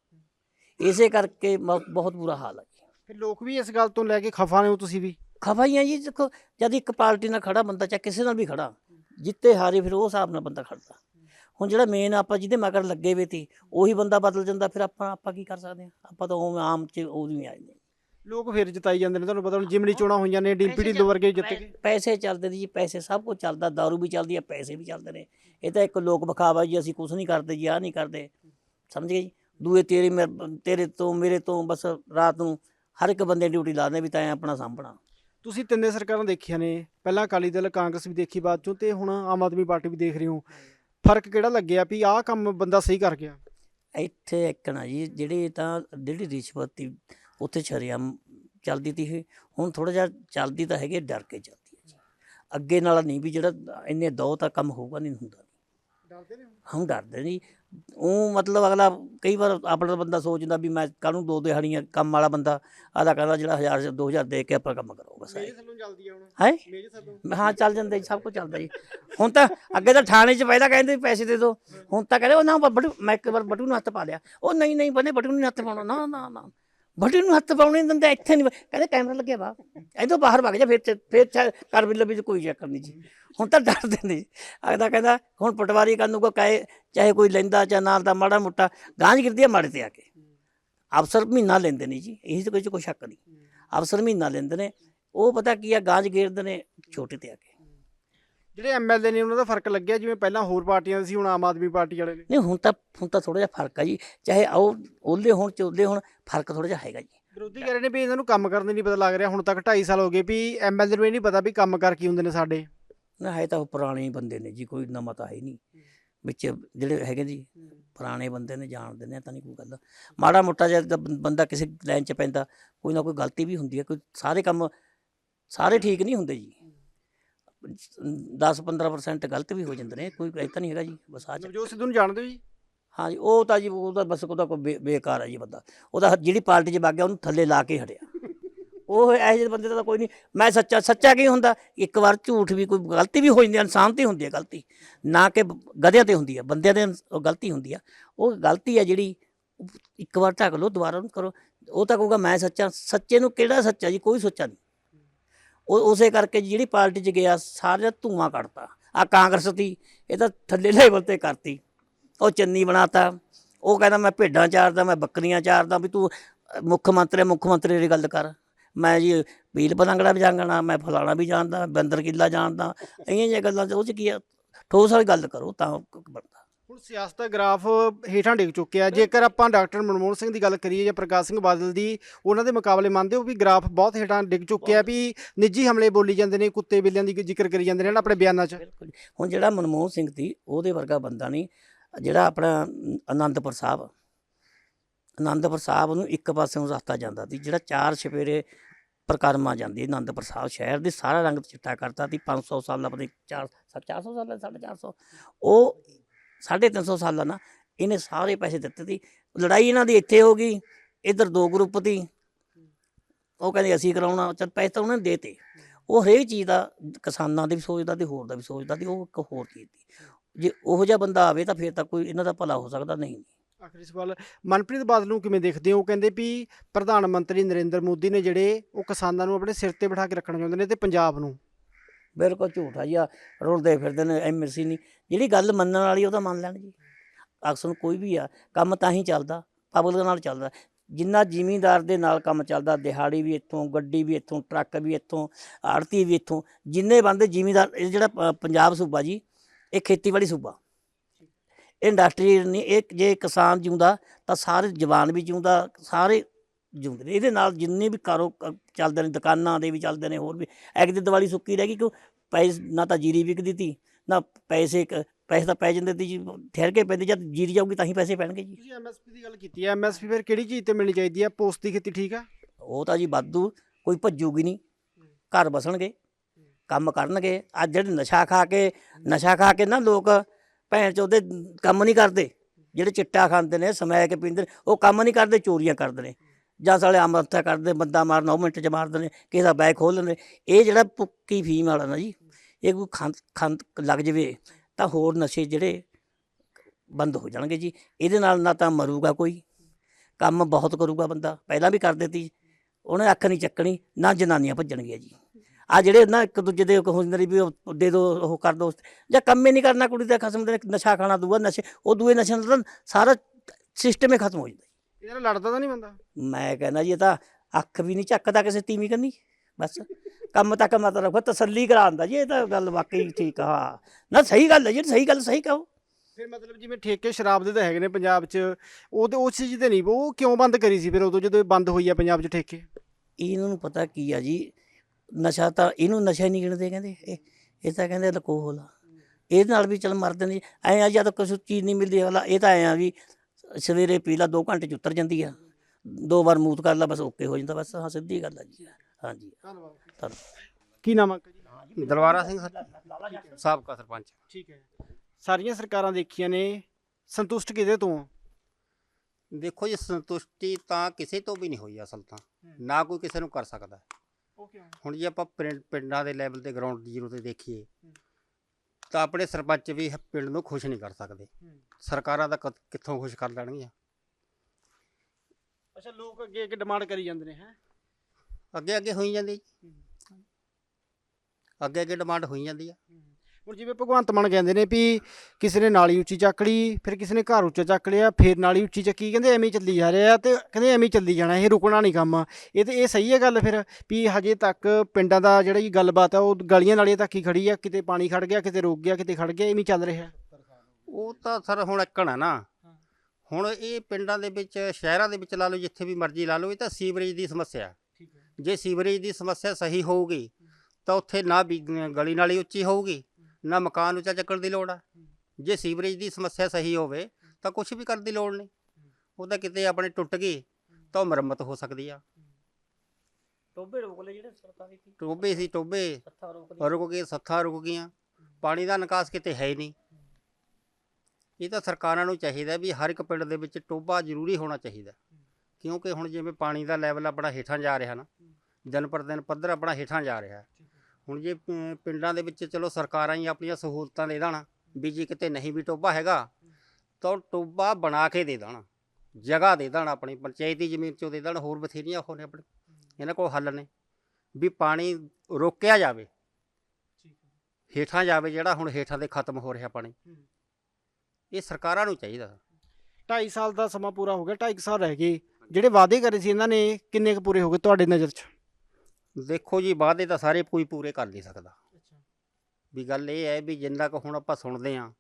ਇਸੇ ਕਰਕੇ ਬਹੁਤ ਬੁਰਾ ਹਾਲ ਹੈ ਫਿਰ ਲੋਕ ਵੀ ਇਸ ਗੱਲ ਤੋਂ ਲੈ ਕੇ ਖਫਾ ਨੇ ਹੋ ਤੁਸੀਂ ਵੀ। ਖਫਾਈਆਂ ਜੀ ਦੇਖੋ ਜਦ ਇੱਕ ਪਾਰਟੀ ਨਾਲ ਖੜਾ ਬੰਦਾ ਚਾਹੇ ਕਿਸੇ ਨਾਲ ਵੀ ਖੜਾ ਜਿੱਤੇ ਹਾਰੇ ਫਿਰ ਉਹ ਹਿਸਾਬ ਨਾਲ ਬੰਦਾ ਖੜਦਾ ਹੁਣ ਜਿਹੜਾ ਮੇਨ ਆਪਾਂ ਜਿਹਦੇ ਮਗਰ ਲੱਗੇ ਵੇ ਤੀ ਉਹੀ ਬੰਦਾ ਬਦਲ ਜਾਂਦਾ ਫਿਰ ਆਪਾਂ ਆਪਾਂ ਕੀ ਕਰ ਸਕਦੇ ਹਾਂ? ਆਪਾਂ ਤਾਂ ਉਵੇਂ ਆਮ ਚ ਉਹਦੀ ਆ ਜਾਂਦੇ। ਲੋਕ ਫਿਰ ਜਿਤਾਈ ਜਾਂਦੇ ਨੇ ਤੁਹਾਨੂੰ ਪਤਾ ਹੁਣ ਜਿਮਨੀ ਚੋਣਾਂ ਹੋਈਆਂ ਨੇ ਡਿੰਪੀ ਢਿੱਲੋਂ ਵਰਗੇ ਜਿੱਤ ਗਏ। ਪੈਸੇ ਚੱਲਦੇ ਨੇ ਜੀ ਪੈਸੇ ਸਭ ਕੁਝ ਚੱਲਦਾ दारू ਵੀ ਚੱਲਦੀ ਹੈ ਪੈਸੇ ਵੀ ਚੱਲਦੇ ਨੇ। ਇਹ ਤਾਂ ਇੱਕ ਲੋਕ ਵਿਖਾਵਾ ਜੀ ਅਸੀਂ ਕੁਝ ਨਹੀਂ ਕਰਦੇ ਜੀ ਆਹ ਨਹੀਂ ਕਰਦੇ। ਸਮਝ ਗਏ ਜੀ? ਦੂਏ ਤੇਰੇ ਮੇਰੇ- ਤੇਰੇ ਤੋਂ ਮੇਰੇ ਤੋਂ ਬਸ ਰਾਤ ਨੂੰ ਹਰ ਇੱਕ ਬੰਦੇ ਡਿਊਟੀ ਲਾਉਂਦੇ ਵੀ ਤਾਂ ਆਪਣਾ ਸਾਂਭਣਾ। ਤੁਸੀਂ ਤਿੰਨੇ ਸਰਕਾਰਾਂ ਦੇਖੀਆਂ ਨੇ ਪਹਿਲਾਂ ਅਕਾਲੀ ਦਲ ਕਾਂਗਰਸ ਵੀ ਦੇਖੀ ਬਾਅਦ ਚੋਂ ਤੇ ਹੁਣ ਆਮ ਆਦਮੀ ਪਾਰਟੀ ਵੀ ਦੇਖ ਰਹੇ ਹੋ। ਫ਼ਰਕ ਕਿਹੜਾ ਲੱਗਿਆ ਵੀ ਆਹ ਕੰਮ ਬੰਦਾ ਸਹੀ ਕਰ ਗਿਆ? ਇੱਥੇ ਇੱਕ ਨਾ ਜੀ ਜਿਹੜੀ ਤਾਂ ਜਿਹੜੀ ਰਿਸ਼ਵਤ ਦੀ ਉੱਥੇ ਸ਼ਰੇਆਮ ਚੱਲਦੀ ਤੀ ਹੁਣ ਥੋੜਾ ਜਿਹਾ ਚੱਲਦੀ ਤਾਂ ਹੈਗੀ ਡਰ ਕੇ ਚੱਲਦੀ ਹੈ ਜੀ। ਅੱਗੇ ਨਾਲ ਨਹੀਂ ਵੀ ਜਿਹੜਾ ਇੰਨੇ ਦੋ ਤਾਂ ਕੰਮ ਹੋਊਗਾ ਨਹੀਂ ਹੁੰਦਾ। ਡਰਦੇ ਨੇ ਹਮ ਡਰਦੇ ਨਹੀਂ। ਉਹ ਮਤਲਬ ਅਗਲਾ ਕਈ ਵਾਰ ਆਪਣਾ ਬੰਦਾ ਸੋਚਦਾ ਵੀ ਮੈਂ ਕੱਲ ਨੂੰ ਦੋ ਦਿਹਾੜੀਆਂ ਕੰਮ ਵਾਲਾ ਬੰਦਾ ਆਦਾ ਕਹਿੰਦਾ ਜਿਹੜਾ 1000 2000 ਦੇ ਕੇ ਆਪਾਂ ਕੰਮ ਕਰੋ ਬਸ ਮੇਰੇ ਹੁਣ। ਹੈ? ਮੇਰੇ ਹਾਂ ਚੱਲ ਜਾਂਦਾ ਜੀ ਸਭ ਕੁਝ ਚੱਲਦਾ ਜੀ। ਹੁਣ ਤਾਂ ਅੱਗੇ ਤਾਂ ਥਾਣੇ 'ਚ ਪਹਿਲਾਂ ਕਹਿੰਦੇ ਪੈਸੇ ਦੇ ਦਿਓ। ਹੁਣ ਤਾਂ ਕਹਿੰਦੇ ਉਹ ਨਾ ਬਟੂ ਮੈਂ ਇੱਕ ਵਾਰ ਬਟੂ ਨੂੰ ਹੱਥ ਪਾ ਲਿਆ। ਉਹ ਨਹੀਂ ਨਹੀਂ ਬਨੇ ਬਟੂ ਨੂੰ ਨੀ ਹੱਥ ਪਾਉਣਾ। ਨਾ ਨਾ ਨਾ। ਬਟੂ ਨੂੰ ਹੱਥ ਪਾਉਣੇ ਨਹੀਂ ਦਿੰਦੇ, ਇੱਥੇ ਨਹੀਂ ਕਹਿੰਦੇ ਕੈਮਰਾ ਲੱਗਿਆ ਵਾ। ਇਦੋਂ ਬਾਹਰ ਵਗ ਜਾ, ਫਿਰ ਫਿਰ ਚ- ਕਰ ਬਿੱਲ ਵਿੱਚ ਕੋਈ ਚੱਕਰ ਨਹੀਂ ਜੀ। ਹੁਣ ਤਾਂ ਡਰਦੇ ਨੇ। ਜੀ ਅਗਦਾ ਕਹਿੰਦਾ, ਹੁਣ ਪਟਵਾਰੀ ਕਰਨ ਨੂੰ ਕਹੇ, ਚਾਹੇ ਕੋਈ ਲੈਂਦਾ ਚਾਹੇ ਨਾਲ ਦਾ ਮਾੜਾ ਮੋਟਾ ਗਾਂਝ ਗਿਰਦੀ ਆ ਮਾੜੇ ਤੇ ਆ ਕੇ। ਅਫਸਰ ਮਹੀਨਾ ਲੈਂਦੇ ਨੇ ਜੀ, ਇਹੀ ਤਾਂ 'ਚ ਕੋਈ ਸ਼ੱਕ ਨਹੀਂ ਅਫਸਰ ਮਹੀਨਾ ਲੈਂਦੇ ਨੇ। ਉਹ ਪਤਾ ਕੀ ਆ ਗਾਂਝ ਗੇਰਦੇ ਨੇ, ਛੋਟੇ ਤੇ ਆ ਕੇ। ਜਿਹੜੇ ਐਮਐਲਏ ਨੇ ਉਹਨਾਂ ਦਾ ਫ਼ਰਕ ਲੱਗਿਆ ਜਿਵੇਂ ਪਹਿਲਾਂ ਹੋਰ ਪਾਰਟੀਆਂ ਦੇ ਸੀ ਹੁਣ ਆਮ ਆਦਮੀ ਪਾਰਟੀ ਵਾਲੇ ਨੇ। ਨਹੀਂ ਹੁਣ ਤਾਂ ਹੁਣ ਤਾਂ ਥੋੜਾ ਜਿਹਾ ਫ਼ਰਕ ਆ ਜੀ। ਚਾਹੇ ਉਹ ਉਹਲੇ ਹੁਣ ਚੋਲੇ ਹੁਣ ਫ਼ਰਕ ਥੋੜਾ ਜਿਹਾ ਹੈਗਾ ਜੀ। ਵਿਰੋਧੀ ਕਹਿ ਰਹੇ ਨੇ ਵੀ ਇਹਨਾਂ ਨੂੰ ਕੰਮ ਕਰਨ ਦਾ ਨਹੀਂ ਪਤਾ ਲੱਗ ਰਿਹਾ। ਹੁਣ ਤੱਕ 2.5 ਸਾਲ ਹੋ ਗਏ ਵੀ ਐਮਐਲਏ ਨੂੰ ਇਹ ਨਹੀਂ ਪਤਾ ਵੀ ਕੰਮ ਕਰ ਕੀ ਹੁੰਦੇ ਨੇ ਸਾਡੇ। ਨਾ ਹੈ ਤਾਂ ਉਹ ਪੁਰਾਣੇ ਬੰਦੇ ਨੇ ਜੀ ਕੋਈ ਨਵਾਂ ਤਾਂ ਹੈ ਨਹੀਂ। ਵਿੱਚ ਜਿਹੜੇ ਹੈਗੇ ਜੀ ਪੁਰਾਣੇ ਬੰਦੇ ਨੇ ਜਾਣਦੇ ਨੇ ਤਾਂ ਨਹੀਂ ਕੋਈ ਗੱਲ। ਮਾੜਾ ਮੋਟਾ ਜਿਹਾ ਬੰਦਾ ਕਿਸੇ ਲਾਈਨ 'ਚ ਪੈਂਦਾ ਕੋਈ ਨਾ ਕੋਈ ਗਲਤੀ ਵੀ ਹੁੰਦੀ ਹੈ ਕੋਈ ਸਾਰੇ ਕੰਮ ਸਾਰੇ ਠੀਕ ਨਹੀਂ ਹੁੰਦੇ ਜੀ। 10-15% ਗਲਤ ਵੀ ਹੋ ਜਾਂਦੇ ਨੇ ਕੋਈ ਐਤਾ ਨਹੀਂ ਹੈਗਾ ਜੀ ਬਸ ਆ ਨਵਜੋਤ ਸਿੱਧੂ ਨੂੰ ਜਾਣਦੇ ਹੋ ਜੀ? ਹਾਂ ਜੀ ਉਹ ਤਾਂ ਜੀ ਉਹਦਾ ਬਸ ਉਹਦਾ ਕੋਈ ਬੇਕਾਰ ਹੈ ਜੀ ਬੰਦਾ। ਉਹਦਾ ਜਿਹੜੀ ਪਾਰਟੀ 'ਚ ਵਗ ਗਿਆ ਉਹਨੂੰ ਥੱਲੇ ਲਾ ਕੇ ਹਟਿਆ। ਉਹ ਇਹੋ ਜਿਹੇ ਬੰਦੇ ਦਾ ਤਾਂ ਕੋਈ ਨਹੀਂ ਮੈਂ ਸੱਚਾ ਸੱਚਾ ਕੀ ਹੁੰਦਾ ਇੱਕ ਵਾਰ ਝੂਠ ਵੀ ਕੋਈ ਗਲਤੀ ਵੀ ਹੋ ਜਾਂਦੀ ਹੈ ਇਨਸਾਨ ਤੇ ਹੁੰਦੀ ਹੈ ਗਲਤੀ। ਨਾ ਕਿ ਗਧਿਆਂ ਤੇ ਹੁੰਦੀ ਹੈ ਬੰਦਿਆਂ ਦੇ ਗਲਤੀ ਹੁੰਦੀ ਆ। ਉਹ ਗਲਤੀ ਹੈ ਜਿਹੜੀ ਇੱਕ ਵਾਰ ਢੱਕ ਲਓ ਦੁਬਾਰਾ ਉਹਨੂੰ ਕਰੋ। ਉਹ ਤਾਂ ਕਹੂਗਾ ਮੈਂ ਸੱਚਾ ਸੱਚੇ ਨੂੰ ਕਿਹੜਾ ਸੱਚਾ ਜੀ ਕੋਈ ਸੱਚਾ ਨਹੀਂ। ਉਹ ਉਸੇ ਕਰਕੇ ਜਿਹੜੀ ਪਾਰਟੀ 'ਚ ਗਿਆ ਸਾਰਾ ਧੂਆਂ ਕੱਢਤਾ। ਆ ਕਾਂਗਰਸ ਦੀ, ਇਹ ਤਾਂ ਥੱਲੇ ਲੈਵਲ ਤੇ ਕਰਤੀ। ਉਹ ਚੰਨੀ ਬਣਾਤਾ। ਉਹ ਕਹਿੰਦਾ, ਮੈਂ ਭੇਡਾਂ ਚਾਰਦਾ, ਮੈਂ ਬੱਕਰੀਆਂ ਚਾਰਦਾ, ਵੀ ਤੂੰ ਮੁੱਖ ਮੰਤਰੀ ਮੁੱਖ ਮੰਤਰੀ ਦੀ ਗੱਲ ਕਰ। ਮੈਂ ਜੀ ਵੀਲ ਪਤੰਗੜਾ ਵੀ ਜਾਣਦਾ ਮੈਂ ਫਲਾਣਾ ਵੀ ਜਾਣਦਾ ਬੰਦਰ ਕਿੱਲਾ ਜਾਣਦਾ। ਇਹੀਆਂ ਜਿਹੀਆਂ ਗੱਲਾਂ 'ਚ ਉਹ 'ਚ ਕੀ ਆ? ਠੋਸ ਵਾਲੀ ਗੱਲ ਕਰੋ, ਤਾਂ ਬਣਦਾ। ਹੁਣ ਸਿਆਸਤ ਦਾ ਗ੍ਰਾਫ ਹੇਠਾਂ ਡਿੱਗ ਚੁੱਕਿਆ ਜੇਕਰ ਆਪਾਂ ਡਾਕਟਰ ਮਨਮੋਹਨ ਸਿੰਘ ਦੀ ਗੱਲ ਕਰੀਏ ਜਾਂ ਪ੍ਰਕਾਸ਼ ਸਿੰਘ ਬਾਦਲ ਦੀ, ਉਹਨਾਂ ਦੇ ਮੁਕਾਬਲੇ ਮੰਨਦੇ ਹੋ ਵੀ ਗ੍ਰਾਫ ਬਹੁਤ ਹੇਠਾਂ ਡਿੱਗ ਚੁੱਕਿਆ ਵੀ ਨਿੱਜੀ ਹਮਲੇ ਬੋਲੀ ਜਾਂਦੇ ਨੇ, ਕੁੱਤੇ ਬਿੱਲਿਆਂ ਦੀ ਜ਼ਿਕਰ ਕਰੀ ਜਾਂਦੇ ਨੇ ਆਪਣੇ ਬਿਆਨਾਂ 'ਚ? ਬਿਲਕੁਲ ਹੁਣ ਜਿਹੜਾ ਮਨਮੋਹਨ ਸਿੰਘ ਸੀ, ਉਹਦੇ ਵਰਗਾ ਬੰਦਾ ਨਹੀਂ। ਜਿਹੜਾ ਆਪਣਾ ਅਨੰਦਪੁਰ ਸਾਹਿਬ ਅਨੰਦਪੁਰ ਸਾਹਿਬ ਨੂੰ ਇੱਕ ਪਾਸਿਓਂ ਰਸਤਾ ਜਾਂਦਾ ਸੀ, ਜਿਹੜਾ ਚਾਰ ਛਪੇਰੇ ਪ੍ਰਕਰਮਾ ਜਾਂਦੀ ਆਨੰਦਪੁਰ ਸਾਹਿਬ ਸ਼ਹਿਰ ਦੇ ਸਾਰਾ ਰੰਗ ਚਿੱਟਾ ਕਰਤਾ ਸੀ। 500 ਸਾਲਾਂ ਪਤਾ 4 400 ਸਾਲਾਂ 450 ਉਹ 350 ਸਾਲਾਂ ਨਾ ਇਹਨੇ ਸਾਰੇ ਪੈਸੇ ਦਿੱਤੇ ਸੀ। ਲੜਾਈ ਇਹਨਾਂ ਦੀ ਇੱਥੇ ਹੋ ਗਈ, ਇਧਰ ਦੋ ਗਰੁੱਪ ਦੀ ਉਹ ਕਹਿੰਦੇ ਅਸੀਂ ਕਰਾਉਣਾ, ਚਲ ਪੈਸੇ ਤਾਂ ਉਹਨਾਂ ਨੇ ਦੇਤੇ। ਉਹ ਹਰੇਕ ਚੀਜ਼ ਦਾ ਕਿਸਾਨਾਂ ਦੇ ਵੀ ਸੋਚਦਾ ਤੇ ਹੋਰ ਦਾ ਵੀ ਸੋਚਦਾ ਤੇ ਉਹ ਇੱਕ ਹੋਰ ਚੀਜ਼ ਦੀ। ਜੇ ਉਹੋ ਜਿਹਾ ਬੰਦਾ ਆਵੇ ਤਾਂ ਫਿਰ ਤਾਂ ਕੋਈ ਇਹਨਾਂ ਦਾ ਭਲਾ ਹੋ ਸਕਦਾ, ਨਹੀਂ। ਆਖਰੀ ਸਵਾਲ, ਮਨਪ੍ਰੀਤ ਬਾਦਲ ਨੂੰ ਕਿਵੇਂ ਦੇਖਦੇ ਹੋ? ਉਹ ਕਹਿੰਦੇ ਵੀ ਪ੍ਰਧਾਨ ਮੰਤਰੀ ਨਰਿੰਦਰ ਮੋਦੀ ਨੇ ਜਿਹੜੇ ਉਹ ਕਿਸਾਨਾਂ ਨੂੰ ਆਪਣੇ ਸਿਰ ਤੇ ਬਿਠਾ ਕੇ ਰੱਖਣਾ ਚਾਹੁੰਦੇ ਨੇ ਤੇ ਪੰਜਾਬ ਨੂੰ। ਬਿਲਕੁਲ ਝੂਠ ਆ ਜੀ ਆ ਰੁਲਦੇ ਫਿਰਦੇ ਨੇ ਐਮਐਸਸੀ ਨਹੀਂ। ਜਿਹੜੀ ਗੱਲ ਮੰਨਣ ਵਾਲੀ ਉਹ ਤਾਂ ਮੰਨ ਲੈਣ ਜੀ। ਅਕਸਰ ਕੋਈ ਵੀ ਆ, ਕੰਮ ਤਾਂ ਹੀ ਚੱਲਦਾ ਪਬਲਿਕ ਨਾਲ ਚੱਲਦਾ। ਜਿੰਨਾ ਜ਼ਿਮੀਂਦਾਰ ਦੇ ਨਾਲ ਕੰਮ ਚੱਲਦਾ, ਦਿਹਾੜੀ ਵੀ ਇੱਥੋਂ, ਗੱਡੀ ਵੀ ਇੱਥੋਂ, ਟਰੱਕ ਵੀ ਇੱਥੋਂ ਆੜਤੀ ਵੀ ਇੱਥੋਂ, ਜਿੰਨੇ ਬੰਦੇ ਜ਼ਿਮੀਂਦਾਰ, ਇਹ ਜਿਹੜਾ ਪੰਜਾਬ ਸੂਬਾ ਜੀ, ਇਹ ਖੇਤੀਬਾੜੀ ਸੂਬਾ। ਇਹ ਇੰਡਸਟਰੀ ਨਹੀਂ, ਇਹ ਜੇ ਕਿਸਾਨ ਜਿਉਂਦਾ, ਤਾਂ ਸਾਰੇ ਜਵਾਨ ਵੀ ਜਿਉਂਦਾ, ਸਾਰੇ ਜਿਉਂਦੇ ਨੇ ਇਹਦੇ ਨਾਲ ਜਿੰਨੇ ਵੀ ਕਾਰੋ ਕ- ਚੱਲਦੇ ਨੇ ਦੁਕਾਨਾਂ ਦੇ ਵੀ ਚੱਲਦੇ ਨੇ ਹੋਰ ਵੀ। ਐਕ ਦੀ ਦੀਵਾਲੀ ਸੁੱਕੀ ਰਹਿ ਗਈ ਕਿਉਂ? ਪੈਸੇ ਨਾ ਤਾਂ ਜੀਰੀ ਵਿਕਦੀ ਤੀ ਨਾ ਪੈਸੇ ਕ- ਪੈਸੇ ਤਾਂ ਪੈ ਜਾਂਦੇ ਤੀ ਜੀ ਠਹਿਰ ਕੇ ਪੈਂਦੇ ਜਦ ਜੀਰੀ ਜਾਊਗੀ ਤਾਂ ਹੀ ਪੈਸੇ ਪੈਣਗੇ ਜੀ। ਤੁਸੀਂ ਐਮਐਸਪੀ ਦੀ ਗੱਲ ਕੀਤੀ ਹੈ ਐਮਐਸਪੀ ਫਿਰ ਕਿਹੜੀ ਚੀਜ਼ ਤੇ ਮਿਲਣੀ ਚਾਹੀਦੀ ਹੈ? ਪੋਸਟ ਦੀ ਖੇਤੀ ਠੀਕ ਆ? ਉਹ ਤਾਂ ਜੀ ਵਾਧੂ ਕੋਈ ਭੱਜੂਗੀ ਨਹੀਂ। ਘਰ ਬਸਣਗੇ ਕੰਮ ਕਰਨਗੇ। ਅੱਜ ਜਿਹੜੇ ਨਸ਼ਾ ਖਾ ਕੇ ਨਸ਼ਾ ਖਾ ਕੇ ਨਾ ਲੋਕ ਭੈਣ ਚੋਦੇ ਕੰਮ ਨਹੀਂ ਕਰਦੇ। ਜਿਹੜੇ ਚਿੱਟਾ ਖਾਂਦੇ ਨੇ ਸਮੈਕ ਕੇ ਪੀਂਦੇ ਉਹ ਕੰਮ ਨਹੀਂ ਕਰਦੇ ਚੋਰੀਆਂ ਕਰਦੇ ਨੇ। ਜਾਂ ਸਾਲੇ ਹੱਥਾ ਕਰਦੇ, ਬੰਦਾ ਮਾਰਨ 9 ਮਿੰਟ ਚ ਮਾਰ ਦਿੰਦੇ, ਕਿਸੇ ਦਾ ਬੈਗ ਖੋਲ ਲੈਂਦੇ। ਇਹ ਜਿਹੜਾ ਭੁੱਕੀ ਫੀਮ ਵਾਲਾ ਨਾ ਜੀ, ਇਹ ਕੋਈ ਖੰਦ ਖੰਦ ਲੱਗ ਜਵੇ, ਤਾਂ ਹੋਰ ਨਸ਼ੇ ਜਿਹੜੇ ਬੰਦ ਹੋ ਜਾਣਗੇ ਜੀ। ਇਹਦੇ ਨਾਲ ਨਾ ਤਾਂ ਮਰੂਗਾ ਕੋਈ, ਕੰਮ ਬਹੁਤ ਕਰੂਗਾ ਬੰਦਾ। ਪਹਿਲਾਂ ਵੀ ਕਰ ਦਿੱਤੀ, ਉਹਨੇ ਅੱਖ ਨਹੀਂ ਚੱਕਣੀ, ਨਾ ਜਨਾਨੀਆਂ ਭੱਜਣਗੀਆਂ ਜੀ। ਆ ਜਿਹੜੇ ਨਾ ਇੱਕ ਦੂਜੇ ਦੇ ਉਹ ਹੁੰਦੇ ਨੇ ਵੀ ਉਹ ਦੇ ਦੋ, ਉਹ ਕਰ ਦੋ, ਜਾਂ ਕੰਮ ਹੀ ਨਹੀਂ ਕਰਨਾ ਕੁੜੀ ਦਾ ਖਸਮ ਦੇ ਨਸ਼ਾ ਖਾਣਾ ਦੂਆ ਨਸ਼ੇ, ਉਹ ਦੂਏ ਨਸ਼ੇ ਨਾਲ ਸਾਰਾ ਸਿਸਟਮ ਹੀ ਖਤਮ ਹੋ ਜਾਂਦਾ। ਇਹਦੇ ਲੜਦਾ ਤਾਂ ਨਹੀਂ ਬੰਦਾ। ਮੈਂ ਕਹਿੰਦਾ ਜੀ ਇਹ ਤਾਂ ਅੱਖ ਵੀ ਨਹੀਂ ਚੱਕਦਾ ਕਿਸੇ ਤੀਵੀਂ ਕੰਨੀ ਬਸ। ਕੰਮ ਤੱਕ ਮਤਲਬ ਰੱਖੋ ਤਸੱਲੀ ਕਰਾਉਂਦਾ ਜੀ ਇਹ ਤਾਂ ਗੱਲ ਵਾਕਈ ਠੀਕ ਆ ਹਾਂ। ਨਾ ਸਹੀ ਗੱਲ ਹੈ ਜੀ ਸਹੀ ਗੱਲ ਸਹੀ ਕਹੋ। ਫਿਰ ਮਤਲਬ ਜਿਵੇਂ ਠੇਕੇ ਸ਼ਰਾਬ ਦੇ ਤਾਂ ਹੈਗੇ ਨੇ ਪੰਜਾਬ 'ਚ ਉਹ ਤੇ ਉਸ ਚੀਜ਼ ਤੇ ਨਹੀਂ ਉਹ ਕਿਉਂ ਬੰਦ ਕਰੀ ਸੀ ਫਿਰ ਉਦੋਂ ਜਦੋਂ ਇਹ ਬੰਦ ਹੋਈ ਆ ਪੰਜਾਬ 'ਚ ਠੇਕੇ? ਇਹਨਾਂ ਨੂੰ ਪਤਾ ਕੀ ਆ ਜੀ ਨਸ਼ਾ ਤਾਂ ਇਹਨੂੰ ਨਸ਼ਾ ਨਹੀਂ ਗਿਣਦੇ ਕਹਿੰਦੇ ਇਹ ਇਹ ਤਾਂ ਕਹਿੰਦੇ ਅਲਕੋਹਲ ਆ ਇਹਦੇ ਨਾਲ ਵੀ ਚਲ ਮਰਦੇ ਨੇ ਐ ਆ ਜਦ ਕੁਛ ਚੀਜ਼ ਨਹੀਂ ਮਿਲਦੀ ਵਾਲਾ ਇਹ ਤਾਂ ਐ ਆ ਵੀ ਸਵੇਰੇ ਪੀ ਲਾ 2 ਘੰਟੇ ਚ ਉਤਰ ਜਾਂਦੀ ਆ। ਦੋ ਵਾਰ ਮੂਤ ਕਰ ਲਾ ਬਸ ਓਕੇ ਹੋ ਜਾਂਦਾ ਬਸ ਹਾਂ ਸਿੱਧੀ ਗੱਲ ਆ ਜੀ। ਹਾਂਜੀ। ਧੰਨਵਾਦ। ਕੀ ਨਾਮ ਆ ਅੰਕਲ ਜੀ? ਦਲਵਾਰਾ ਸਿੰਘ ਸਾਬਕਾ ਸਰਪੰਚ। ਠੀਕ ਹੈ। ਸਾਰੀਆਂ ਸਰਕਾਰਾਂ ਦੇਖੀਆਂ ਨੇ ਸੰਤੁਸ਼ਟ ਕਿਹਦੇ ਤੋਂ? ਦੇਖੋ ਜੀ ਸੰਤੁਸ਼ਟੀ ਤਾਂ ਕਿਸੇ ਤੋਂ ਵੀ ਨਹੀਂ ਹੋਈ ਅਸਲ ਤਾਂ। ਨਾ ਕੋਈ ਕਿਸੇ ਨੂੰ ਕਰ ਸਕਦਾ। ਹੁਣ ਜੇ ਆਪਾਂ ਪਿੰਡ- ਪਿੰਡਾਂ ਦੇ ਲੈਵਲ ਤੇ ਗਰਾਊਂਡ ਜ਼ੀਰੋ ਤੇ ਦੇਖੀਏ ਤਾਂ ਆਪਣੇ ਸਰਪੰਚ ਵੀ ਪਿੰਡ ਨੂੰ ਖੁਸ਼ ਨਹੀਂ ਕਰ ਸਕਦੇ। ਸਰਕਾਰਾਂ ਦਾ ਕ- ਕਿੱਥੋਂ ਖੁਸ਼ ਕਰ ਲੈਣਗੀਆਂ? ਅੱਛਾ ਲੋਕ ਅੱਗੇ ਅੱਗੇ ਡਿਮਾਂਡ ਕਰੀ ਜਾਂਦੇ ਨੇ ਹੈ? ਅੱਗੇ ਅੱਗੇ ਹੋਈ ਜਾਂਦੀ। ਅੱਗੇ ਅੱਗੇ ਡਿਮਾਂਡ ਹੋਈ ਜਾਂਦੀ ਆ। ਹੁਣ ਜਿਵੇਂ ਭਗਵੰਤ ਮਾਨ ਕਹਿੰਦੇ ਨੇ ਵੀ ਕਿਸੇ ਨੇ ਨਾਲੀ ਉੱਚੀ ਚੱਕ ਲਈ ਫਿਰ ਕਿਸੇ ਨੇ ਘਰ ਉੱਚਾ ਚੱਕ ਲਿਆ ਫਿਰ ਨਾਲੀ ਉੱਚੀ ਚੱਕੀ ਕਹਿੰਦੇ ਐਵੇਂ ਹੀ ਚੱਲੀ ਜਾ ਰਿਹਾ ਤੇ ਕਹਿੰਦੇ ਐਵੇਂ ਹੀ ਚੱਲੀ ਜਾਣਾ ਇਹ ਰੁਕਣਾ ਨਹੀਂ ਕੰਮ। ਇਹ ਤੇ ਇਹ ਸਹੀ ਹੈ ਗੱਲ ਫਿਰ ਵੀ ਹਜੇ ਤੱਕ ਪਿੰਡਾਂ ਦਾ ਜਿਹੜੀ ਗੱਲਬਾਤ ਆ ਉਹ ਗਲੀਆਂ ਨਾਲੀਆਂ ਤੱਕ ਹੀ ਖੜੀ ਆ ਕਿਤੇ ਪਾਣੀ ਖੜ ਗਿਆ ਕਿਤੇ ਰੁਕ ਗਿਆ ਕਿਤੇ ਖੜ ਗਿਆ ਐਵੇਂ ਚੱਲ ਰਿਹਾ। ਉਹ ਤਾਂ ਸਰ ਹੁਣ ਇੱਕਣ ਹੈ ਨਾ ਹੁਣ ਇਹ ਪਿੰਡਾਂ ਦੇ ਵਿੱਚ ਸ਼ਹਿਰਾਂ ਦੇ ਵਿੱਚ ਲਾ ਲਓ ਜਿੱਥੇ ਵੀ ਮਰਜ਼ੀ ਲਾ ਲਓ ਇਹ ਤਾਂ ਸੀਵਰੇਜ ਦੀ ਸਮੱਸਿਆ। ਜੇ ਸੀਵਰੇਜ ਦੀ ਸਮੱਸਿਆ ਸਹੀ ਹੋਊਗੀ ਤਾਂ ਉੱਥੇ ਨਾ ਗਲੀ ਨਾਲੀ ਉੱਚੀ ਹੋਊਗੀ ਨਾ ਮਕਾਨ ਉੱਚਾ ਚੱਕਣ ਦੀ ਲੋੜ ਆ। ਜੇ ਸੀਵਰੇਜ ਦੀ ਸਮੱਸਿਆ ਸਹੀ ਹੋਵੇ ਤਾਂ ਕੁਝ ਵੀ ਕਰਨ ਦੀ ਲੋੜ ਨਹੀਂ। ਉਹ ਤਾਂ ਕਿਤੇ ਆਪਣੇ ਟੁੱਟ ਗਈ ਤਾਂ ਉਹ ਮੁਰੰਮਤ ਹੋ ਸਕਦੀ ਆ। ਟੋਬੇ ਰੋਕ ਲੈ ਜਿਹੜੇ ਸਰਕਾਰੀ ਟੋਬੇ ਸੀ। ਟੋਬੇ ਸੱਥਾ ਰੋਕ ਰੁਕ ਗਏ ਸੱਥਾਂ ਰੁਕ ਗਈਆਂ। ਪਾਣੀ ਦਾ ਨਿਕਾਸ ਕਿਤੇ ਹੈ ਹੀ ਨਹੀਂ। ਇਹ ਤਾਂ ਸਰਕਾਰਾਂ ਨੂੰ ਚਾਹੀਦਾ ਵੀ ਹਰ ਇੱਕ ਪਿੰਡ ਦੇ ਵਿੱਚ ਟੋਬਾ ਜ਼ਰੂਰੀ ਹੋਣਾ ਚਾਹੀਦਾ। ਕਿਉਂਕਿ ਹੁਣ ਜਿਵੇਂ ਪਾਣੀ ਦਾ ਲੈਵਲ ਆਪਣਾ ਹੇਠਾਂ ਜਾ ਰਿਹਾ ਨਾ ਦਿਨ ਪਰ ਦਿਨ ਪੱਧਰ ਆਪਣਾ ਹੇਠਾਂ ਜਾ ਰਿਹਾ। ਹੁਣ ਜੇ ਪ- ਪਿੰਡਾਂ ਦੇ ਵਿੱਚ ਚਲੋ ਸਰਕਾਰਾਂ ਹੀ ਆਪਣੀਆਂ ਸਹੂਲਤਾਂ ਦੇ ਦੇਣ ਵੀ ਜੇ ਕਿਤੇ ਨਹੀਂ ਵੀ ਟੋਬਾ ਹੈਗਾ ਤਾਂ ਉਹ ਟੋਬਾ ਬਣਾ ਕੇ ਦੇ ਦੇਣ ਜਗ੍ਹਾ ਦੇ ਦੇਣ ਆਪਣੀ ਪੰਚਾਇਤੀ ਜ਼ਮੀਨ 'ਚੋਂ ਦੇ ਦੇਣ ਹੋਰ ਬਥੇਰੀਆਂ ਨੇ ਆਪਣੇ ਇਹਨਾਂ ਕੋਲ ਹੱਲ ਨੇ ਵੀ ਪਾਣੀ ਰੋਕਿਆ ਜਾਵੇ। ਹੇਠਾਂ ਜਾਵੇ ਜਿਹੜਾ ਹੁਣ ਹੇਠਾਂ ਦੇ ਖਤਮ ਹੋ ਰਿਹਾ ਪਾਣੀ। ਇਹ ਸਰਕਾਰਾਂ ਨੂੰ ਚਾਹੀਦਾ। 2.5 ਸਾਲ ਦਾ ਸਮਾਂ ਪੂਰਾ ਹੋ ਗਿਆ 2.5 ਸਾਲ ਰਹਿ ਗਏ। ਜਿਹੜੇ ਵਾਅਦੇ ਕਰੇ ਸੀ ਇਹਨਾਂ ਨੇ ਕਿੰਨੇ ਕੁ ਪੂਰੇ ਹੋ ਗਏ ਤੁਹਾਡੇ ਨਜ਼ਰ 'ਚ? ਦੇਖੋ ਜੀ ਵਾਅਦੇ ਤਾਂ ਸਾਰੇ ਕੋਈ ਪੂਰੇ ਕਰ ਨਹੀਂ ਸਕਦਾ। ਵੀ ਗੱਲ ਇਹ ਹੈ ਵੀ ਜਿੰਨਾ ਕੁ ਹੁਣ ਆਪਾਂ ਸੁਣਦੇ ਆਂ